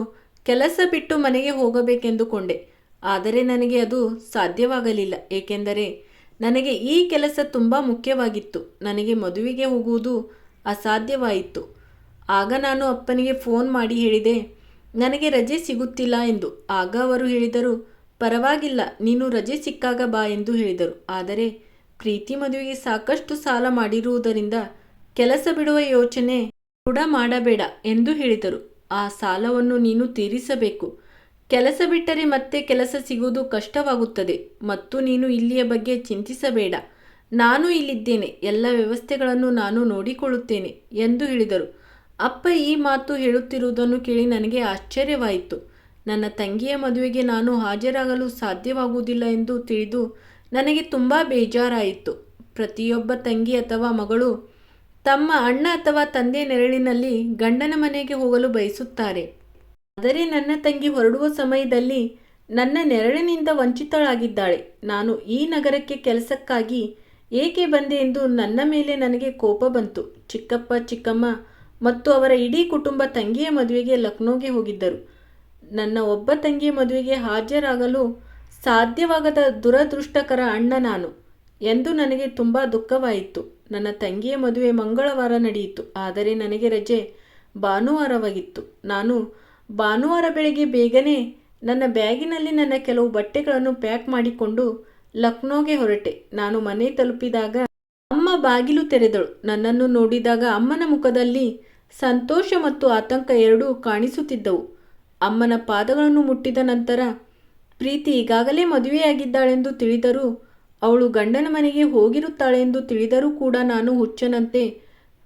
ಕೆಲಸ ಬಿಟ್ಟು ಮನೆಗೆ ಹೋಗಬೇಕೆಂದುಕೊಂಡೆ. ಆದರೆ ನನಗೆ ಅದು ಸಾಧ್ಯವಾಗಲಿಲ್ಲ. ಏಕೆಂದರೆ ನನಗೆ ಈ ಕೆಲಸ ತುಂಬ ಮುಖ್ಯವಾಗಿತ್ತು. ನನಗೆ ಮದುವೆಗೆ ಹೋಗುವುದು ಅಸಾಧ್ಯವಾಯಿತು. ಆಗ ನಾನು ಅಪ್ಪನಿಗೆ ಫೋನ್ ಮಾಡಿ ಹೇಳಿದೆ, ನನಗೆ ರಜೆ ಸಿಗುತ್ತಿಲ್ಲ ಎಂದು. ಆಗ ಅವರು ಹೇಳಿದರು, ಪರವಾಗಿಲ್ಲ, ನೀನು ರಜೆ ಸಿಕ್ಕಾಗ ಬಾ ಎಂದು ಹೇಳಿದರು. ಆದರೆ ಪ್ರೀತಿ ಮದುವೆಗೆ ಸಾಕಷ್ಟು ಸಾಲ ಮಾಡಿರುವುದರಿಂದ ಕೆಲಸ ಬಿಡುವ ಯೋಚನೆ ಕೂಡ ಮಾಡಬೇಡ ಎಂದು ಹೇಳಿದರು. ಆ ಸಾಲವನ್ನು ನೀನು ತೀರಿಸಬೇಕು. ಕೆಲಸ ಬಿಟ್ಟರೆ ಮತ್ತೆ ಕೆಲಸ ಸಿಗುವುದು ಕಷ್ಟವಾಗುತ್ತದೆ ಮತ್ತು ನೀನು ಇಲ್ಲಿಯ ಬಗ್ಗೆ ಚಿಂತಿಸಬೇಡ. ನಾನು ಇಲ್ಲಿದ್ದೇನೆ, ಎಲ್ಲ ವ್ಯವಸ್ಥೆಗಳನ್ನು ನಾನು ನೋಡಿಕೊಳ್ಳುತ್ತೇನೆ ಎಂದು ಹೇಳಿದರು. ಅಪ್ಪ ಈ ಮಾತು ಹೇಳುತ್ತಿರುವುದನ್ನು ಕೇಳಿ ನನಗೆ ಆಶ್ಚರ್ಯವಾಯಿತು. ನನ್ನ ತಂಗಿಯ ಮದುವೆಗೆ ನಾನು ಹಾಜರಾಗಲು ಸಾಧ್ಯವಾಗುವುದಿಲ್ಲ ಎಂದು ತಿಳಿದು ನನಗೆ ತುಂಬ ಬೇಜಾರಾಯಿತು. ಪ್ರತಿಯೊಬ್ಬ ತಂಗಿ ಅಥವಾ ಮಗಳು ತಮ್ಮ ಅಣ್ಣ ಅಥವಾ ತಂದೆ ನೆರಳಿನಲ್ಲಿ ಗಂಡನ ಮನೆಗೆ ಹೋಗಲು ಬಯಸುತ್ತಾರೆ. ಆದರೆ ನನ್ನ ತಂಗಿ ಹೊರಡುವ ಸಮಯದಲ್ಲಿ ನನ್ನ ನೆರಳಿನಿಂದ ವಂಚಿತಳಾಗಿದ್ದಾಳೆ. ನಾನು ಈ ನಗರಕ್ಕೆ ಕೆಲಸಕ್ಕಾಗಿ ಏಕೆ ಬಂದೆ ಎಂದು ನನ್ನ ಮೇಲೆ ನನಗೆ ಕೋಪ ಬಂತು. ಚಿಕ್ಕಪ್ಪ, ಚಿಕ್ಕಮ್ಮ ಮತ್ತು ಅವರ ಇಡೀ ಕುಟುಂಬ ತಂಗಿಯ ಮದುವೆಗೆ ಲಕ್ನೋಗೆ ಹೋಗಿದ್ದರು. ನನ್ನ ಒಬ್ಬ ತಂಗಿಯ ಮದುವೆಗೆ ಹಾಜರಾಗಲು ಸಾಧ್ಯವಾಗದ ದುರದೃಷ್ಟಕರ ಅಣ್ಣ ನಾನು. ಎಂದು ನನಗೆ ತುಂಬ ದುಃಖವಾಯಿತು. ನನ್ನ ತಂಗಿಯ ಮದುವೆ ಮಂಗಳವಾರ ನಡೆಯಿತು. ಆದರೆ ನನಗೆ ರಜೆ ಭಾನುವಾರವಾಗಿತ್ತು. ನಾನು ಭಾನುವಾರ ಬೆಳಗ್ಗೆ ಬೇಗನೆ ನನ್ನ ಬ್ಯಾಗಿನಲ್ಲಿ ನನ್ನ ಕೆಲವು ಬಟ್ಟೆಗಳನ್ನು ಪ್ಯಾಕ್ ಮಾಡಿಕೊಂಡು ಲಕ್ನೋಗೆ ಹೊರಟೆ. ನಾನು ಮನೆ ತಲುಪಿದಾಗ ಅಮ್ಮ ಬಾಗಿಲು ತೆರೆದಳು. ನನ್ನನ್ನು ನೋಡಿದಾಗ ಅಮ್ಮನ ಮುಖದಲ್ಲಿ ಸಂತೋಷ ಮತ್ತು ಆತಂಕ ಎರಡೂ ಕಾಣಿಸುತ್ತಿದ್ದವು. ಅಮ್ಮನ ಪಾದಗಳನ್ನು ಮುಟ್ಟಿದ ನಂತರ ಪ್ರೀತಿ ಈಗಾಗಲೇ ಮದುವೆಯಾಗಿದ್ದಾಳೆಂದು ತಿಳಿದರೂ ಅವಳು ಗಂಡನ ಮನೆಗೆ ಹೋಗಿರುತ್ತಾಳೆ ಎಂದು ತಿಳಿದರೂ ಕೂಡ ನಾನು ಹುಚ್ಚನಂತೆ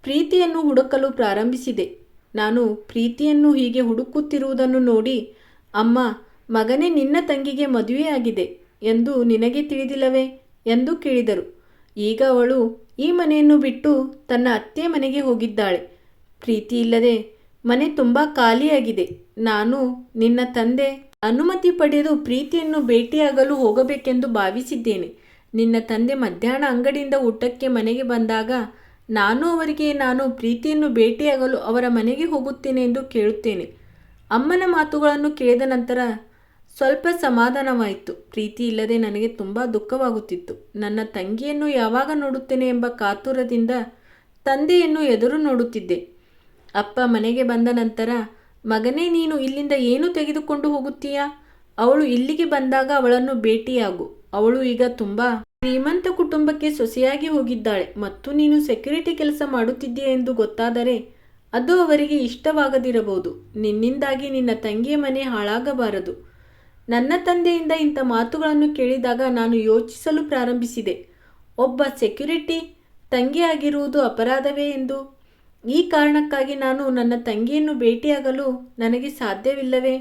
ಪ್ರೀತಿಯನ್ನು ಹುಡುಕಲು ಪ್ರಾರಂಭಿಸಿದೆ. ನಾನು ಪ್ರೀತಿಯನ್ನು ಹೀಗೆ ಹುಡುಕುತ್ತಿರುವುದನ್ನು ನೋಡಿ, ಅಮ್ಮ, ಮಗನೇ ನಿನ್ನ ತಂಗಿಗೆ ಮದುವೆಯಾಗಿದೆ ಎಂದು ನಿನಗೆ ತಿಳಿದಿಲ್ಲವೇ ಎಂದು ಕೇಳಿದರು. ಈಗ ಅವಳು ಈ ಮನೆಯನ್ನು ಬಿಟ್ಟು ತನ್ನ ಅತ್ತೆ ಮನೆಗೆ ಹೋಗಿದ್ದಾಳೆ. ಪ್ರೀತಿ ಇಲ್ಲದೆ ಮನೆ ತುಂಬ ಖಾಲಿಯಾಗಿದೆ. ನಾನು ನಿನ್ನ ತಂದೆ ಅನುಮತಿ ಪಡೆದು ಪ್ರೀತಿಯನ್ನು ಭೇಟಿಯಾಗಲು ಹೋಗಬೇಕೆಂದು ಭಾವಿಸಿದ್ದೇನೆ. ನಿನ್ನ ತಂದೆ ಮಧ್ಯಾಹ್ನ ಅಂಗಡಿಯಿಂದ ಊಟಕ್ಕೆ ಮನೆಗೆ ಬಂದಾಗ ನಾನು ಅವರಿಗೆ ನಾನು ಪ್ರೀತಿಯನ್ನು ಭೇಟಿಯಾಗಲು ಅವರ ಮನೆಗೆ ಹೋಗುತ್ತೇನೆ ಎಂದು ಕೇಳುತ್ತೇನೆ. ಅಮ್ಮನ ಮಾತುಗಳನ್ನು ಕೇಳಿದ ನಂತರ ಸ್ವಲ್ಪ ಸಮಾಧಾನವಾಯಿತು. ಪ್ರೀತಿ ಇಲ್ಲದೆ ನನಗೆ ತುಂಬ ದುಃಖವಾಗುತ್ತಿತ್ತು. ನನ್ನ ತಂಗಿಯನ್ನು ಯಾವಾಗ ನೋಡುತ್ತೇನೆ ಎಂಬ ಕಾತುರದಿಂದ ತಂದೆಯನ್ನು ಎದುರು ನೋಡುತ್ತಿದ್ದೆ. ಅಪ್ಪ ಮನೆಗೆ ಬಂದ ನಂತರ ಮಗನೇ, ನೀನು ಇಲ್ಲಿಂದ ಏನು ತೆಗೆದುಕೊಂಡು ಹೋಗುತ್ತೀಯಾ? ಅವಳು ಇಲ್ಲಿಗೆ ಬಂದಾಗ ಅವಳನ್ನು ಭೇಟಿಯಾಗು. ಅವಳು ಈಗ ತುಂಬ ಶ್ರೀಮಂತ ಕುಟುಂಬಕ್ಕೆ ಸೊಸೆಯಾಗಿ ಹೋಗಿದ್ದಾಳೆ. ಮತ್ತು ನೀನು ಸೆಕ್ಯೂರಿಟಿ ಕೆಲಸ ಮಾಡುತ್ತಿದ್ದೀಯ ಎಂದು ಗೊತ್ತಾದರೆ ಅದು ಅವರಿಗೆ ಇಷ್ಟವಾಗದಿರಬಹುದು. ನಿನ್ನಿಂದಾಗಿ ನಿನ್ನ ತಂಗಿಯ ಮನೆ ಹಾಳಾಗಬಾರದು. ನನ್ನ ತಂದೆಯಿಂದ ಇಂಥ ಮಾತುಗಳನ್ನು ಕೇಳಿದಾಗ ನಾನು ಯೋಚಿಸಲು ಪ್ರಾರಂಭಿಸಿದೆ. ಒಬ್ಬ ಸೆಕ್ಯುರಿಟಿ ತಂಗಿಯಾಗಿರುವುದು ಅಪರಾಧವೇ ಎಂದು ಈ ಕಾರಣಕ್ಕಾಗಿ ನಾನು ನನ್ನ ತಂಗಿಯನ್ನು ಭೇಟಿಯಾಗಲು ನನಗೆ ಸಾಧ್ಯವಿಲ್ಲವೇ?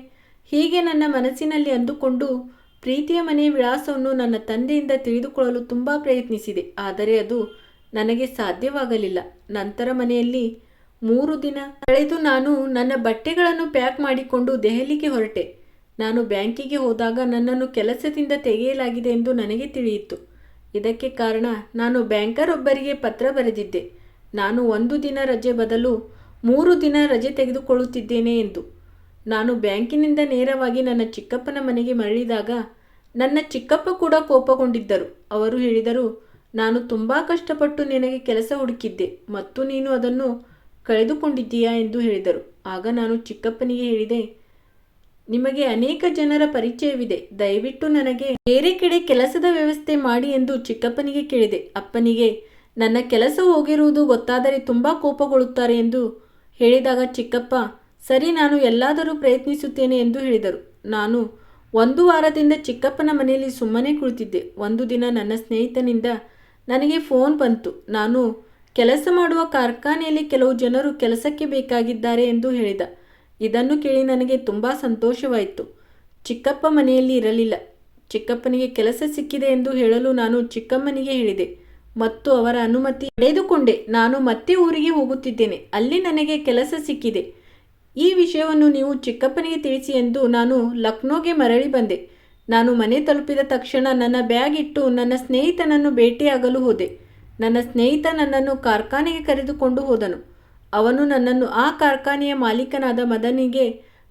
ಹೀಗೆ ನನ್ನ ಮನಸ್ಸಿನಲ್ಲಿ ಅಂದುಕೊಂಡು ಪ್ರೀತಿಯ ಮನೆಯ ವಿಳಾಸವನ್ನು ನನ್ನ ತಂದೆಯಿಂದ ತಿಳಿದುಕೊಳ್ಳಲು ತುಂಬ ಪ್ರಯತ್ನಿಸಿದೆ. ಆದರೆ ಅದು ನನಗೆ ಸಾಧ್ಯವಾಗಲಿಲ್ಲ. ನಂತರ ಮನೆಯಲ್ಲಿ ಮೂರು ದಿನ ಕಳೆದು ನಾನು ನನ್ನ ಬಟ್ಟೆಗಳನ್ನು ಪ್ಯಾಕ್ ಮಾಡಿಕೊಂಡು ದೆಹಲಿಗೆ ಹೊರಟೆ. ನಾನು ಬ್ಯಾಂಕಿಗೆ ಹೋದಾಗ ನನ್ನನ್ನು ಕೆಲಸದಿಂದ ತೆಗೆಯಲಾಗಿದೆ ಎಂದು ನನಗೆ ತಿಳಿಯಿತು. ಇದಕ್ಕೆ ಕಾರಣ ನಾನು ಬ್ಯಾಂಕರ್ ಒಬ್ಬರಿಗೆ ಪತ್ರ ಬರೆದಿದ್ದೆ. ನಾನು ಒಂದು ದಿನ ರಜೆ ಬದಲು ಮೂರು ದಿನ ರಜೆ ತೆಗೆದುಕೊಳ್ಳುತ್ತಿದ್ದೇನೆ ಎಂದು. ನಾನು ಬ್ಯಾಂಕಿನಿಂದ ನೇರವಾಗಿ ನನ್ನ ಚಿಕ್ಕಪ್ಪನ ಮನೆಗೆ ಮರಳಿದಾಗ ನನ್ನ ಚಿಕ್ಕಪ್ಪ ಕೂಡ ಕೋಪಗೊಂಡಿದ್ದರು. ಅವರು ಹೇಳಿದರು, ನಾನು ತುಂಬ ಕಷ್ಟಪಟ್ಟು ನಿನಗೆ ಕೆಲಸ ಹುಡುಕಿದ್ದೆ ಮತ್ತು ನೀನು ಅದನ್ನು ಕಳೆದುಕೊಂಡಿದ್ದೀಯಾ ಎಂದು ಹೇಳಿದರು. ಆಗ ನಾನು ಚಿಕ್ಕಪ್ಪನಿಗೆ ಹೇಳಿದೆ, ನಿಮಗೆ ಅನೇಕ ಜನರ ಪರಿಚಯವಿದೆ. ದಯವಿಟ್ಟು ನನಗೆ ಬೇರೆ ಕಡೆ ಕೆಲಸದ ವ್ಯವಸ್ಥೆ ಮಾಡಿ ಎಂದು ಚಿಕ್ಕಪ್ಪನಿಗೆ ಕೇಳಿದೆ. ಅಪ್ಪನಿಗೆ ನನ್ನ ಕೆಲಸ ಹೋಗಿರುವುದು ಗೊತ್ತಾದರೆ ತುಂಬ ಕೋಪಗೊಳ್ಳುತ್ತಾರೆ ಎಂದು ಹೇಳಿದಾಗ ಚಿಕ್ಕಪ್ಪ, ಸರಿ, ನಾನು ಎಲ್ಲಾದರೂ ಪ್ರಯತ್ನಿಸುತ್ತೇನೆ ಎಂದು ಹೇಳಿದರು. ನಾನು ಒಂದು ವಾರದಿಂದ ಚಿಕ್ಕಪ್ಪನ ಮನೆಯಲ್ಲಿ ಸುಮ್ಮನೆ ಕುಳಿತಿದ್ದೆ. ಒಂದು ದಿನ ನನ್ನ ಸ್ನೇಹಿತನಿಂದ ನನಗೆ ಫೋನ್ ಬಂತು. ನಾನು ಕೆಲಸ ಮಾಡುವ ಕಾರ್ಖಾನೆಯಲ್ಲಿ ಕೆಲವು ಜನರು ಕೆಲಸಕ್ಕೆ ಬೇಕಾಗಿದ್ದಾರೆ ಎಂದು ಹೇಳಿದ. ಇದನ್ನು ಕೇಳಿ ನನಗೆ ತುಂಬ ಸಂತೋಷವಾಯಿತು. ಚಿಕ್ಕಪ್ಪ ಮನೆಯಲ್ಲಿ ಇರಲಿಲ್ಲ. ಚಿಕ್ಕಪ್ಪನಿಗೆ ಕೆಲಸ ಸಿಕ್ಕಿದೆ ಎಂದು ಹೇಳಲು ನಾನು ಚಿಕ್ಕಮ್ಮನಿಗೆ ಹೇಳಿದೆ. ಮತ್ತು ಅವರ ಅನುಮತಿ ಪಡೆದುಕೊಂಡೆ. ನಾನು ಮತ್ತೆ ಊರಿಗೆ ಹೋಗುತ್ತಿದ್ದೇನೆ. ಅಲ್ಲಿ ನನಗೆ ಕೆಲಸ ಸಿಕ್ಕಿದೆ. ಈ ವಿಷಯವನ್ನು ನೀವು ಚಿಕ್ಕಪ್ಪನಿಗೆ ತಿಳಿಸಿ ಎಂದು ನಾನು ಲಕ್ನೋಗೆ ಮರಳಿ ಬಂದೆ. ನಾನು ಮನೆ ತಲುಪಿದ ತಕ್ಷಣ ನನ್ನ ಬ್ಯಾಗ್ ಇಟ್ಟು ನನ್ನ ಸ್ನೇಹಿತನನ್ನು ಭೇಟಿಯಾಗಲು ಹೋದೆ. ನನ್ನ ಸ್ನೇಹಿತ ನನ್ನನ್ನು ಕಾರ್ಖಾನೆಗೆ ಕರೆದುಕೊಂಡು ಹೋದನು. ಅವನು ನನ್ನನ್ನು ಆ ಕಾರ್ಖಾನೆಯ ಮಾಲೀಕನಾದ ಮದನಿಗೆ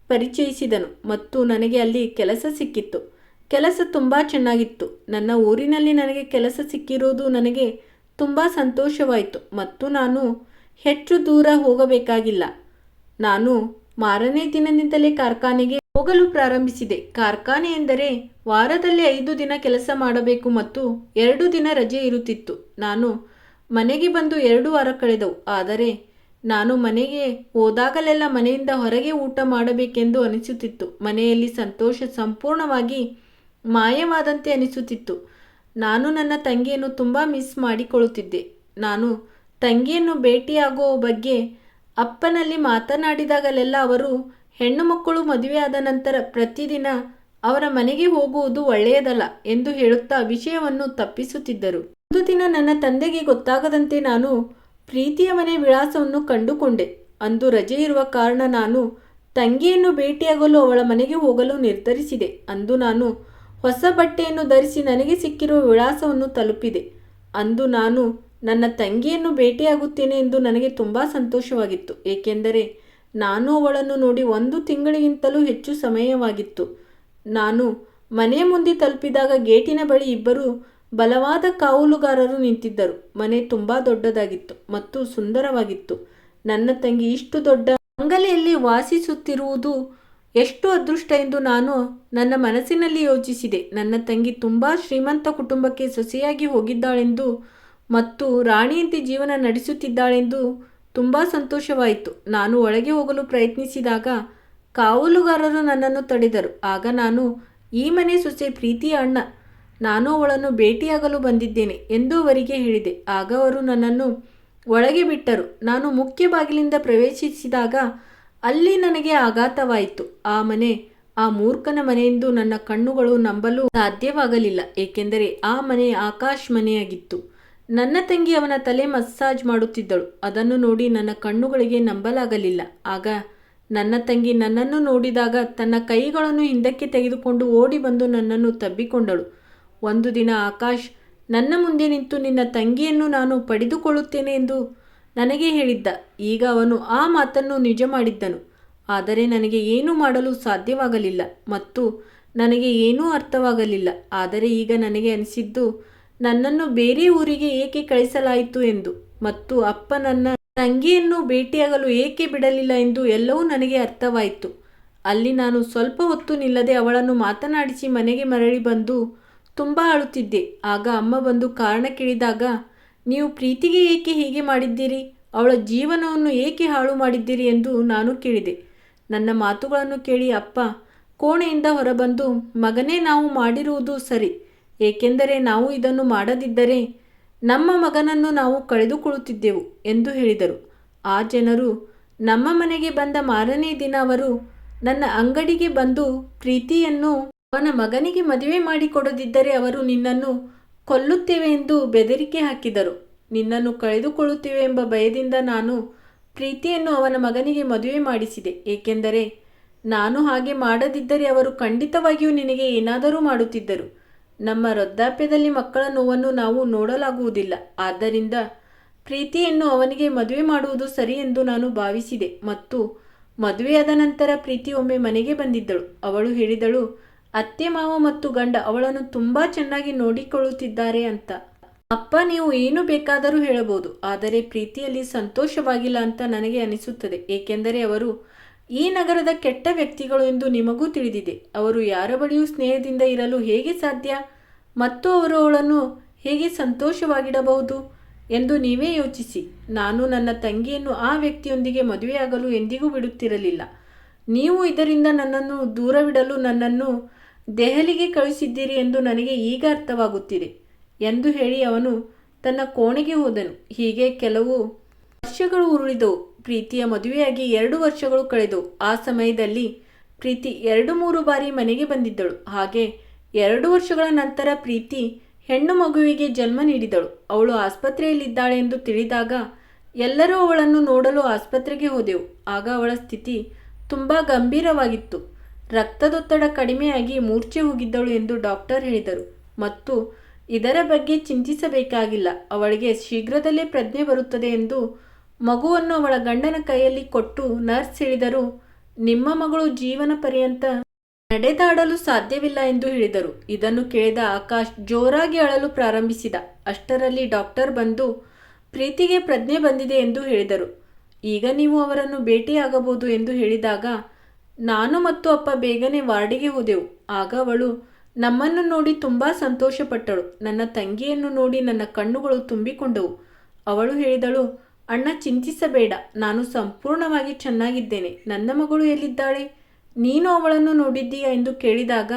ಪರಿಚಯಿಸಿದನು ಮತ್ತು ನನಗೆ ಅಲ್ಲಿ ಕೆಲಸ ಸಿಕ್ಕಿತ್ತು. ಕೆಲಸ ತುಂಬ ಚೆನ್ನಾಗಿತ್ತು. ನನ್ನ ಊರಿನಲ್ಲಿ ನನಗೆ ಕೆಲಸ ಸಿಕ್ಕಿರುವುದು ನನಗೆ ತುಂಬ ಸಂತೋಷವಾಯಿತು ಮತ್ತು ನಾನು ಹೆಚ್ಚು ದೂರ ಹೋಗಬೇಕಾಗಿಲ್ಲ. ನಾನು ಮಾರನೇ ದಿನದಿಂದಲೇ ಕಾರ್ಖಾನೆಗೆ ಹೋಗಲು ಪ್ರಾರಂಭಿಸಿದೆ. ಕಾರ್ಖಾನೆ ಎಂದರೆ ವಾರದಲ್ಲಿ ಐದು ದಿನ ಕೆಲಸ ಮಾಡಬೇಕು ಮತ್ತು ಎರಡು ದಿನ ರಜೆ ಇರುತ್ತಿತ್ತು. ನಾನು ಮನೆಗೆ ಬಂದು ಎರಡು ವಾರ ಕಳೆದವು. ಆದರೆ ನಾನು ಮನೆಗೆ ಹೋದಾಗಲೆಲ್ಲ ಮನೆಯಿಂದ ಹೊರಗೆ ಊಟ ಮಾಡಬೇಕೆಂದು ಅನಿಸುತ್ತಿತ್ತು. ಮನೆಯಲ್ಲಿ ಸಂತೋಷ ಸಂಪೂರ್ಣವಾಗಿ ಮಾಯವಾದಂತೆ ಅನಿಸುತ್ತಿತ್ತು. ನಾನು ನನ್ನ ತಂಗಿಯನ್ನು ತುಂಬ ಮಿಸ್ ಮಾಡಿಕೊಳ್ಳುತ್ತಿದ್ದೆ. ನಾನು ತಂಗಿಯನ್ನು ಭೇಟಿಯಾಗುವ ಬಗ್ಗೆ ಅಪ್ಪನಲ್ಲಿ ಮಾತನಾಡಿದಾಗಲೆಲ್ಲ ಅವರು ಹೆಣ್ಣು ಮಕ್ಕಳು ಮದುವೆಯಾದ ನಂತರ ಪ್ರತಿದಿನ ಅವರ ಮನೆಗೆ ಹೋಗುವುದು ಒಳ್ಳೆಯದಲ್ಲ ಎಂದು ಹೇಳುತ್ತಾ ವಿಷಯವನ್ನು ತಪ್ಪಿಸುತ್ತಿದ್ದರು. ಒಂದು ದಿನ ನನ್ನ ತಂದೆಗೆ ಗೊತ್ತಾಗದಂತೆ ನಾನು ಪ್ರೀತಿಯ ಮನೆ ವಿಳಾಸವನ್ನು ಕಂಡುಕೊಂಡೆ. ಅಂದು ರಜೆ ಇರುವ ಕಾರಣ ನಾನು ತಂಗಿಯನ್ನು ಭೇಟಿಯಾಗಲು ಅವಳ ಮನೆಗೆ ಹೋಗಲು ನಿರ್ಧರಿಸಿದೆ. ಅಂದು ನಾನು ಹೊಸ ಬಟ್ಟೆಯನ್ನು ಧರಿಸಿ ನನಗೆ ಸಿಕ್ಕಿರುವ ವಿಳಾಸವನ್ನು ತಲುಪಿದೆ. ಅಂದು ನಾನು ನನ್ನ ತಂಗಿಯನ್ನು ಭೇಟಿಯಾಗುತ್ತೇನೆ ಎಂದು ನನಗೆ ತುಂಬ ಸಂತೋಷವಾಗಿತ್ತು. ಏಕೆಂದರೆ ನಾನು ಅವಳನ್ನು ನೋಡಿ ಒಂದು ತಿಂಗಳಿಗಿಂತಲೂ ಹೆಚ್ಚು ಸಮಯವಾಗಿತ್ತು. ನಾನು ಮನೆ ಮುಂದೆ ತಲುಪಿದಾಗ ಗೇಟಿನ ಬಳಿ ಇಬ್ಬರು ಬಲವಾದ ಕಾವಲುಗಾರರು ನಿಂತಿದ್ದರು. ಮನೆ ತುಂಬ ದೊಡ್ಡದಾಗಿತ್ತು ಮತ್ತು ಸುಂದರವಾಗಿತ್ತು. ನನ್ನ ತಂಗಿ ಇಷ್ಟು ದೊಡ್ಡ ಅಂಗಲೆಯಲ್ಲಿ ವಾಸಿಸುತ್ತಿರುವುದು ಎಷ್ಟು ಅದೃಷ್ಟ ಎಂದು ನಾನು ನನ್ನ ಮನಸ್ಸಿನಲ್ಲಿ ಯೋಚಿಸಿದೆ. ನನ್ನ ತಂಗಿ ತುಂಬ ಶ್ರೀಮಂತ ಕುಟುಂಬಕ್ಕೆ ಸೊಸೆಯಾಗಿ ಹೋಗಿದ್ದಾಳೆಂದು ಮತ್ತು ರಾಣಿಯಂತೆ ಜೀವನ ನಡೆಸುತ್ತಿದ್ದಾಳೆಂದು ತುಂಬ ಸಂತೋಷವಾಯಿತು. ನಾನು ಒಳಗೆ ಹೋಗಲು ಪ್ರಯತ್ನಿಸಿದಾಗ ಕಾವಲುಗಾರರು ನನ್ನನ್ನು ತಡೆದರು. ಆಗ ನಾನು, ಈ ಮನೆ ಸೊಸೆ ಪ್ರೀತಿಯ ಅಣ್ಣ. ನಾನು ಅವಳನ್ನು ಭೇಟಿಯಾಗಲು ಬಂದಿದ್ದೇನೆ ಎಂದು ಅವರಿಗೆ ಹೇಳಿದೆ. ಆಗ ಅವರು ನನ್ನನ್ನು ಒಳಗೆ ಬಿಟ್ಟರು. ನಾನು ಮುಖ್ಯ ಬಾಗಿಲಿಂದ ಪ್ರವೇಶಿಸಿದಾಗ ಅಲ್ಲಿ ನನಗೆ ಆಘಾತವಾಯಿತು. ಆ ಮನೆ, ಆ ಮೂರ್ಖನ ಮನೆಯೆಂದು ನನ್ನ ಕಣ್ಣುಗಳು ನಂಬಲು ಸಾಧ್ಯವಾಗಲಿಲ್ಲ. ಏಕೆಂದರೆ ಆ ಮನೆ ಆಕಾಶ್ ಮನೆಯಾಗಿತ್ತು. ನನ್ನ ತಂಗಿ ಅವನ ತಲೆ ಮಸಾಜ್ ಮಾಡುತ್ತಿದ್ದಳು. ಅದನ್ನು ನೋಡಿ ನನ್ನ ಕಣ್ಣುಗಳಿಗೆ ನಂಬಲಾಗಲಿಲ್ಲ. ಆಗ ನನ್ನ ತಂಗಿ ನನ್ನನ್ನು ನೋಡಿದಾಗ ತನ್ನ ಕೈಗಳನ್ನು ಹಿಂದಕ್ಕೆ ತೆಗೆದುಕೊಂಡು ಓಡಿ ಬಂದು ನನ್ನನ್ನು ತಬ್ಬಿಕೊಂಡಳು. ಒಂದು ದಿನ ಆಕಾಶ್, ನನ್ನ ಮುಂದೆ ನಿಂತು ನಿನ್ನ ತಂಗಿಯನ್ನು ನಾನು ಪಡೆದುಕೊಳ್ಳುತ್ತೇನೆ ಎಂದು ನನಗೆ ಹೇಳಿದ್ದ. ಈಗ ಅವನು ಆ ಮಾತನ್ನು ನಿಜ ಮಾಡಿದ್ದನು. ಆದರೆ ನನಗೆ ಏನೂ ಮಾಡಲು ಸಾಧ್ಯವಾಗಲಿಲ್ಲ ಮತ್ತು ನನಗೆ ಏನೂ ಅರ್ಥವಾಗಲಿಲ್ಲ. ಆದರೆ ಈಗ ನನಗೆ ಅನಿಸಿದ್ದು, ನನ್ನನ್ನು ಬೇರೆ ಊರಿಗೆ ಏಕೆ ಕಳಿಸಲಾಯಿತು ಎಂದು ಮತ್ತು ಅಪ್ಪ ನನ್ನ ತಂಗಿಯನ್ನು ಭೇಟಿಯಾಗಲು ಏಕೆ ಬಿಡಲಿಲ್ಲ ಎಂದು ಎಲ್ಲವೂ ನನಗೆ ಅರ್ಥವಾಯಿತು. ಅಲ್ಲಿ ನಾನು ಸ್ವಲ್ಪ ಹೊತ್ತು ನಿಲ್ಲದೆ ಅವಳನ್ನು ಮಾತನಾಡಿಸಿ ಮನೆಗೆ ಮರಳಿ ಬಂದು ತುಂಬ ಅಳುತ್ತಿದ್ದೆ. ಆಗ ಅಮ್ಮ ಬಂದು ಕಾರಣ ಕೇಳಿದಾಗ ನೀವು ಪ್ರೀತಿಗೆ ಏಕೆ ಹೀಗೆ ಮಾಡಿದ್ದೀರಿ? ಅವಳ ಜೀವನವನ್ನು ಏಕೆ ಹಾಳು ಮಾಡಿದ್ದೀರಿ ಎಂದು ನಾನು ಕೇಳಿದೆ. ನನ್ನ ಮಾತುಗಳನ್ನು ಕೇಳಿ ಅಪ್ಪ ಕೋಣೆಯಿಂದ ಹೊರಬಂದು, ಮಗನೇ ನಾವು ಮಾಡಿರುವುದು ಸರಿ, ಏಕೆಂದರೆ ನಾವು ಇದನ್ನು ಮಾಡದಿದ್ದರೆ ನಮ್ಮ ಮಗನನ್ನು ನಾವು ಕಳೆದುಕೊಳ್ಳುತ್ತಿದ್ದೆವು ಎಂದು ಹೇಳಿದರು. ಆ ಜನರು, ನಮ್ಮ ಮನೆಗೆ ಬಂದ ಮಾರನೇ ದಿನ ಅವರು ನನ್ನ ಅಂಗಡಿಗೆ ಬಂದು ಪ್ರೀತಿಯನ್ನು ಅವನ ಮಗನಿಗೆ ಮದುವೆ ಮಾಡಿಕೊಡದಿದ್ದರೆ ಅವರು ನಿನ್ನನ್ನು ಕೊಲ್ಲುತ್ತೇವೆ ಎಂದು ಬೆದರಿಕೆ ಹಾಕಿದರು. ನಿನ್ನನ್ನು ಕಳೆದುಕೊಳ್ಳುತ್ತೇವೆ ಎಂಬ ಭಯದಿಂದ ನಾನು ಪ್ರೀತಿಯನ್ನು ಅವನ ಮಗನಿಗೆ ಮದುವೆ ಮಾಡಿಸಿದೆ. ಏಕೆಂದರೆ ನಾನು ಹಾಗೆ ಮಾಡದಿದ್ದರೆ ಅವರು ಖಂಡಿತವಾಗಿಯೂ ನಿನಗೆ ಏನಾದರೂ ಮಾಡುತ್ತಿದ್ದರು. ನಮ್ಮ ವೃದ್ಧಾಪ್ಯದಲ್ಲಿ ಮಕ್ಕಳ ನೋವನ್ನು ನಾವು ನೋಡಲಾಗುವುದಿಲ್ಲ. ಆದ್ದರಿಂದ ಪ್ರೀತಿಯನ್ನು ಅವನಿಗೆ ಮದುವೆ ಮಾಡುವುದು ಸರಿ ಎಂದು ನಾನು ಭಾವಿಸಿದೆ ಮತ್ತು ಮದುವೆಯಾದ ನಂತರ ಪ್ರೀತಿ ಒಮ್ಮೆ ಮನೆಗೆ ಬಂದಿದ್ದಳು. ಅವಳು ಹೇಳಿದಳು ಅತ್ತೆ ಮಾವ ಮತ್ತು ಗಂಡ ಅವಳನ್ನು ತುಂಬ ಚೆನ್ನಾಗಿ ನೋಡಿಕೊಳ್ಳುತ್ತಿದ್ದಾರೆ ಅಂತ. ಅಪ್ಪ, ನೀವು ಏನು ಬೇಕಾದರೂ ಹೇಳಬಹುದು, ಆದರೆ ಪ್ರೀತಿಯಲ್ಲಿ ಸಂತೋಷವಾಗಿಲ್ಲ ಅಂತ ನನಗೆ ಅನಿಸುತ್ತದೆ. ಏಕೆಂದರೆ ಅವರು ಈ ನಗರದ ಕೆಟ್ಟ ವ್ಯಕ್ತಿಗಳು ಎಂದು ನಿಮಗೂ ತಿಳಿದಿದೆ. ಅವರು ಯಾರ ಬಳಿಯೂ ಸ್ನೇಹದಿಂದ ಇರಲು ಹೇಗೆ ಸಾಧ್ಯ? ಮತ್ತು ಅವರು ಅವಳನ್ನು ಹೇಗೆ ಸಂತೋಷವಾಗಿಡಬಹುದು ಎಂದು ನೀವೇ ಯೋಚಿಸಿ. ನಾನು ನನ್ನ ತಂಗಿಯನ್ನು ಆ ವ್ಯಕ್ತಿಯೊಂದಿಗೆ ಮದುವೆಯಾಗಲು ಎಂದಿಗೂ ಬಿಡುತ್ತಿರಲಿಲ್ಲ. ನೀವು ಇದರಿಂದ ನನ್ನನ್ನು ದೂರವಿಡಲು ನನ್ನನ್ನು ದೆಹಲಿಗೆ ಕಳುಹಿಸಿದ್ದೀರಿ ಎಂದು ನನಗೆ ಈಗ ಅರ್ಥವಾಗುತ್ತಿದೆ ಎಂದು ಹೇಳಿ ಅವನು ತನ್ನ ಕೋಣೆಗೆ ಹೋದನು. ಹೀಗೆ ಕೆಲವು ವರ್ಷಗಳು ಉರುಳಿದವು. ಪ್ರೀತಿಯ ಮದುವೆಯಾಗಿ ಎರಡು ವರ್ಷಗಳು ಕಳೆದವು. ಆ ಸಮಯದಲ್ಲಿ ಪ್ರೀತಿ ಎರಡು ಮೂರು ಬಾರಿ ಮನೆಗೆ ಬಂದಿದ್ದಳು. ಹಾಗೆ ಎರಡು ವರ್ಷಗಳ ನಂತರ ಪ್ರೀತಿ ಹೆಣ್ಣು ಮಗುವಿಗೆ ಜನ್ಮ ನೀಡಿದಳು. ಅವಳು ಆಸ್ಪತ್ರೆಯಲ್ಲಿದ್ದಾಳೆ ಎಂದು ತಿಳಿದಾಗ ಎಲ್ಲರೂ ಅವಳನ್ನು ನೋಡಲು ಆಸ್ಪತ್ರೆಗೆ ಹೋದೆವು. ಆಗ ಅವಳ ಸ್ಥಿತಿ ತುಂಬ ಗಂಭೀರವಾಗಿತ್ತು. ರಕ್ತದೊತ್ತಡ ಕಡಿಮೆಯಾಗಿ ಮೂರ್ಛೆ ಹೋಗಿದ್ದಳು ಎಂದು ಡಾಕ್ಟರ್ ಹೇಳಿದರು. ಮತ್ತು ಇದರ ಬಗ್ಗೆ ಚಿಂತಿಸಬೇಕಾಗಿಲ್ಲ. ಅವಳಿಗೆ ಶೀಘ್ರದಲ್ಲೇ ಪ್ರಜ್ಞೆ ಬರುತ್ತದೆ ಎಂದು ಮಗುವನ್ನು ಅವಳ ಗಂಡನ ಕೈಯಲ್ಲಿ ಕೊಟ್ಟು ನರ್ಸ್ ಹೇಳಿದರು. ನಿಮ್ಮ ಮಗಳು ಜೀವನ ಪರ್ಯಂತ ನಡೆದಾಡಲು ಸಾಧ್ಯವಿಲ್ಲ ಎಂದು ಹೇಳಿದರು. ಇದನ್ನು ಕೇಳಿದ ಆಕಾಶ್ ಜೋರಾಗಿ ಅಳಲು ಪ್ರಾರಂಭಿಸಿದ. ಅಷ್ಟರಲ್ಲಿ ಡಾಕ್ಟರ್ ಬಂದು, ಪ್ರೀತಿಗೆ ಪ್ರಜ್ಞೆ ಬಂದಿದೆ ಎಂದು ಹೇಳಿದರು. ಈಗ ನೀವು ಅವರನ್ನು ಭೇಟಿಯಾಗಬಹುದು ಎಂದು ಹೇಳಿದಾಗ ನಾನು ಮತ್ತು ಅಪ್ಪ ಬೇಗನೆ ವಾರ್ಡಿಗೆ ಹೋದೆವು. ಆಗ ಅವಳು, ನಮ್ಮನ್ನು ನೋಡಿ ತುಂಬ ಸಂತೋಷಪಟ್ಟಳು. ನನ್ನ ತಂಗಿಯನ್ನು ನೋಡಿ ನನ್ನ ಕಣ್ಣುಗಳು ತುಂಬಿಕೊಂಡವು. ಅವಳು ಹೇಳಿದಳು, ಅಣ್ಣ, ಚಿಂತಿಸಬೇಡ. ನಾನು ಸಂಪೂರ್ಣವಾಗಿ ಚೆನ್ನಾಗಿದ್ದೇನೆ. ನನ್ನ ಮಗಳು ಎಲ್ಲಿದ್ದಾಳೆ? ನೀನು ಅವಳನ್ನು ನೋಡಿದ್ದೀಯಾ? ಎಂದು ಕೇಳಿದಾಗ,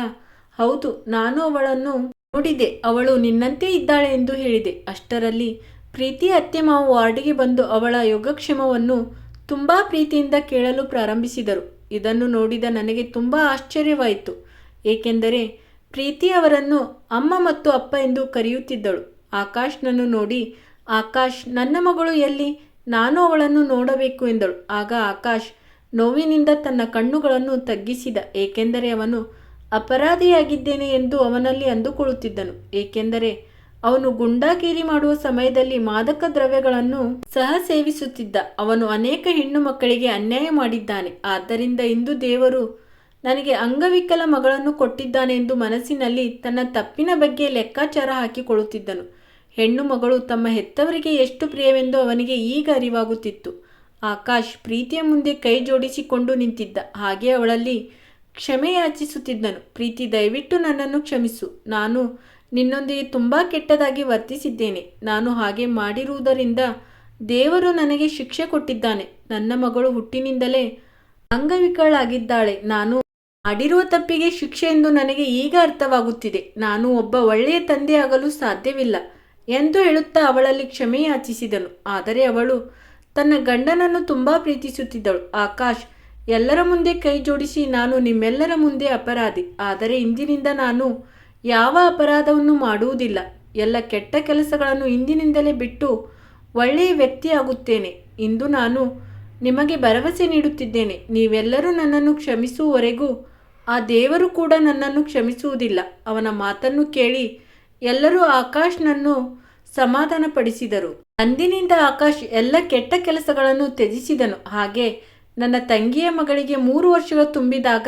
ಹೌದು, ನಾನು ಅವಳನ್ನು ನೋಡಿದೆ ಅವಳು ನಿನ್ನಂತೆ ಇದ್ದಾಳೆ ಎಂದು ಹೇಳಿದೆ. ಅಷ್ಟರಲ್ಲಿ ಪ್ರೀತಿ ಅತ್ತೆ ಮಾವು ವಾರ್ಡಿಗೆ ಬಂದು ಅವಳ ಯೋಗಕ್ಷೇಮವನ್ನು ತುಂಬ ಪ್ರೀತಿಯಿಂದ ಕೇಳಲು ಪ್ರಾರಂಭಿಸಿದರು. ಇದನ್ನು ನೋಡಿದ ನನಗೆ ತುಂಬ ಆಶ್ಚರ್ಯವಾಯಿತು. ಏಕೆಂದರೆ ಪ್ರೀತಿ ಅವರನ್ನು ಅಮ್ಮ ಮತ್ತು ಅಪ್ಪ ಎಂದು ಕರೆಯುತ್ತಿದ್ದಳು. ಆಕಾಶ್ನನ್ನು ನೋಡಿ, ಆಕಾಶ್, ನನ್ನ ಮಗಳು ಎಲ್ಲಿ? ನಾನು ಅವಳನ್ನು ನೋಡಬೇಕು ಎಂದಳು. ಆಗ ಆಕಾಶ್ ನೋವಿನಿಂದ ತನ್ನ ಕಣ್ಣುಗಳನ್ನು ತಗ್ಗಿಸಿದ. ಏಕೆಂದರೆ ಅವನು ಅಪರಾಧಿಯಾಗಿದ್ದೇನೆ ಎಂದು ಅವನಲ್ಲಿ ಅಂದುಕೊಳ್ಳುತ್ತಿದ್ದನು. ಏಕೆಂದರೆ ಅವನು ಗುಂಡಾಗಿರಿ ಮಾಡುವ ಸಮಯದಲ್ಲಿ ಮಾದಕ ದ್ರವ್ಯಗಳನ್ನು ಸಹ ಸೇವಿಸುತ್ತಿದ್ದ. ಅವನು ಅನೇಕ ಹೆಣ್ಣು ಮಕ್ಕಳಿಗೆ ಅನ್ಯಾಯ ಮಾಡಿದ್ದಾನೆ. ಆದ್ದರಿಂದ ಇಂದು ದೇವರು ನನಗೆ ಅಂಗವಿಕಲ ಮಗಳನ್ನು ಕೊಟ್ಟಿದ್ದಾನೆ ಎಂದು ಮನಸ್ಸಿನಲ್ಲಿ ತನ್ನ ತಪ್ಪಿನ ಬಗ್ಗೆ ಲೆಕ್ಕಾಚಾರ ಹಾಕಿಕೊಳ್ಳುತ್ತಿದ್ದನು. ಹೆಣ್ಣು ಮಗಳು ತಮ್ಮ ಹೆತ್ತವರಿಗೆ ಎಷ್ಟು ಪ್ರಿಯವೆಂದು ಅವನಿಗೆ ಈಗ ಅರಿವಾಗುತ್ತಿತ್ತು. ಆಕಾಶ್ ಪ್ರೀತಿಯ ಮುಂದೆ ಕೈ ಜೋಡಿಸಿಕೊಂಡು ನಿಂತಿದ್ದ. ಹಾಗೆ ಅವಳಲ್ಲಿ ಕ್ಷಮೆಯಾಚಿಸುತ್ತಿದ್ದನು. ಪ್ರೀತಿ ದಯವಿಟ್ಟು ನನ್ನನ್ನು ಕ್ಷಮಿಸು. ನಾನು ನಿನ್ನೊಂದಿಗೆ ತುಂಬ ಕೆಟ್ಟದಾಗಿ ವರ್ತಿಸಿದ್ದೇನೆ. ನಾನು ಹಾಗೆ ಮಾಡಿರುವುದರಿಂದ ದೇವರು ನನಗೆ ಶಿಕ್ಷೆ ಕೊಟ್ಟಿದ್ದಾನೆ. ನನ್ನ ಮಗಳು ಹುಟ್ಟಿನಿಂದಲೇ ಅಂಗವಿಕಳಾಗಿದ್ದಾಳೆ. ನಾನು ಮಾಡಿರುವ ತಪ್ಪಿಗೆ ಶಿಕ್ಷೆ ಎಂದು ನನಗೆ ಈಗ ಅರ್ಥವಾಗುತ್ತಿದೆ. ನಾನು ಒಬ್ಬ ಒಳ್ಳೆಯ ತಂದೆಯಾಗಲು ಸಾಧ್ಯವಿಲ್ಲ ಎಂದು ಹೇಳುತ್ತಾ ಅವಳಲ್ಲಿ ಕ್ಷಮೆ ಯಾಚಿಸಿದನು. ಆದರೆ ಅವಳು ತನ್ನ ಗಂಡನನ್ನು ತುಂಬ ಪ್ರೀತಿಸುತ್ತಿದ್ದಳು. ಆಕಾಶ್, ಎಲ್ಲರ ಮುಂದೆ ಕೈ ಜೋಡಿಸಿ ನಾನು ನಿಮ್ಮೆಲ್ಲರ ಮುಂದೆ ಅಪರಾಧಿ. ಆದರೆ ಇಂದಿನಿಂದ ನಾನು ಯಾವ ಅಪರಾಧವನ್ನು ಮಾಡುವುದಿಲ್ಲ. ಎಲ್ಲ ಕೆಟ್ಟ ಕೆಲಸಗಳನ್ನು ಇಂದಿನಿಂದಲೇ ಬಿಟ್ಟು ಒಳ್ಳೆಯ ವ್ಯಕ್ತಿಯಾಗುತ್ತೇನೆ ಇಂದು ನಾನು ನಿಮಗೆ ಭರವಸೆ ನೀಡುತ್ತಿದ್ದೇನೆ. ನೀವೆಲ್ಲರೂ ನನ್ನನ್ನು ಕ್ಷಮಿಸುವವರೆಗೂ ಆ ದೇವರು ಕೂಡ ನನ್ನನ್ನು ಕ್ಷಮಿಸುವುದಿಲ್ಲ. ಅವನ ಮಾತನ್ನು ಕೇಳಿ ಎಲ್ಲರೂ ಆಕಾಶ್ನನ್ನು ಸಮಾಧಾನಪಡಿಸಿದರು. ಅಂದಿನಿಂದ ಆಕಾಶ್ ಎಲ್ಲ ಕೆಟ್ಟ ಕೆಲಸಗಳನ್ನು ತ್ಯಜಿಸಿದನು. ಹಾಗೆ ನನ್ನ ತಂಗಿಯ ಮಗಳಿಗೆ ಮೂರು ವರ್ಷಗಳು ತುಂಬಿದಾಗ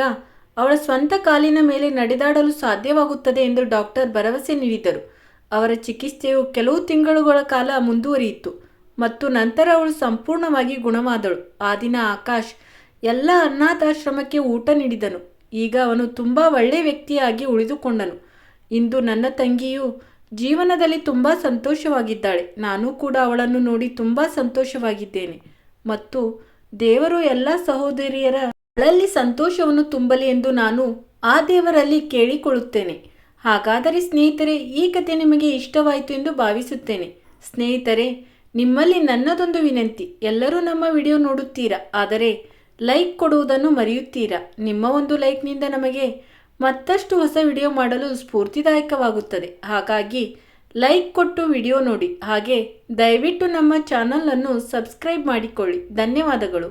ಅವಳ ಸ್ವಂತ ಕಾಲಿನ ಮೇಲೆ ನಡೆದಾಡಲು ಸಾಧ್ಯವಾಗುತ್ತದೆ ಎಂದು ಡಾಕ್ಟರ್ ಭರವಸೆ ನೀಡಿದರು. ಅವರ ಚಿಕಿತ್ಸೆಯು ಕೆಲವು ತಿಂಗಳುಗಳ ಕಾಲ ಮುಂದುವರಿಯಿತು ಮತ್ತು ನಂತರ ಅವಳು ಸಂಪೂರ್ಣವಾಗಿ ಗುಣವಾದಳು. ಆ ದಿನ ಆಕಾಶ್ ಎಲ್ಲ ಅನಾಥಾಶ್ರಮಕ್ಕೆ ಊಟ ನೀಡಿದನು. ಈಗ ಅವನು ತುಂಬ ಒಳ್ಳೆಯ ವ್ಯಕ್ತಿಯಾಗಿ ಉಳಿದುಕೊಂಡನು. ಇಂದು ನನ್ನ ತಂಗಿಯು ಜೀವನದಲ್ಲಿ ತುಂಬ ಸಂತೋಷವಾಗಿದ್ದಾಳೆ. ನಾನು ಕೂಡ ಅವಳನ್ನು ನೋಡಿ ತುಂಬ ಸಂತೋಷವಾಗಿದ್ದೇನೆ ಮತ್ತು ದೇವರು ಎಲ್ಲ ಸಹೋದರಿಯರ ಗಳಲ್ಲಿ ಸಂತೋಷವನ್ನು ತುಂಬಲಿ ಎಂದು ನಾನು ಆ ದೇವರಲ್ಲಿ ಕೇಳಿಕೊಳ್ಳುತ್ತೇನೆ. ಹಾಗಾದರೆ ಸ್ನೇಹಿತರೆ, ಈ ಕತೆ ನಿಮಗೆ ಇಷ್ಟವಾಯಿತು ಎಂದು ಭಾವಿಸುತ್ತೇನೆ. ಸ್ನೇಹಿತರೆ, ನಿಮ್ಮಲ್ಲಿ ನನ್ನದೊಂದು ವಿನಂತಿ. ಎಲ್ಲರೂ ನಮ್ಮ ವಿಡಿಯೋ ನೋಡುತ್ತೀರಾ? ಆದರೆ ಲೈಕ್ ಕೊಡುವುದನ್ನು ಮರೆಯುತ್ತೀರಾ? ನಿಮ್ಮ ಒಂದು ಲೈಕ್ನಿಂದ ನಮಗೆ ಮತ್ತಷ್ಟು ಹೊಸ ವಿಡಿಯೋ ಮಾಡಲು ಸ್ಫೂರ್ತಿದಾಯಕವಾಗುತ್ತದೆ. ಹಾಗಾಗಿ ಲೈಕ್ ಕೊಟ್ಟು ವಿಡಿಯೋ ನೋಡಿ. ಹಾಗೆ ದಯವಿಟ್ಟು ನಮ್ಮ ಚಾನಲನ್ನು ಸಬ್ಸ್ಕ್ರೈಬ್ ಮಾಡಿಕೊಳ್ಳಿ. ಧನ್ಯವಾದಗಳು.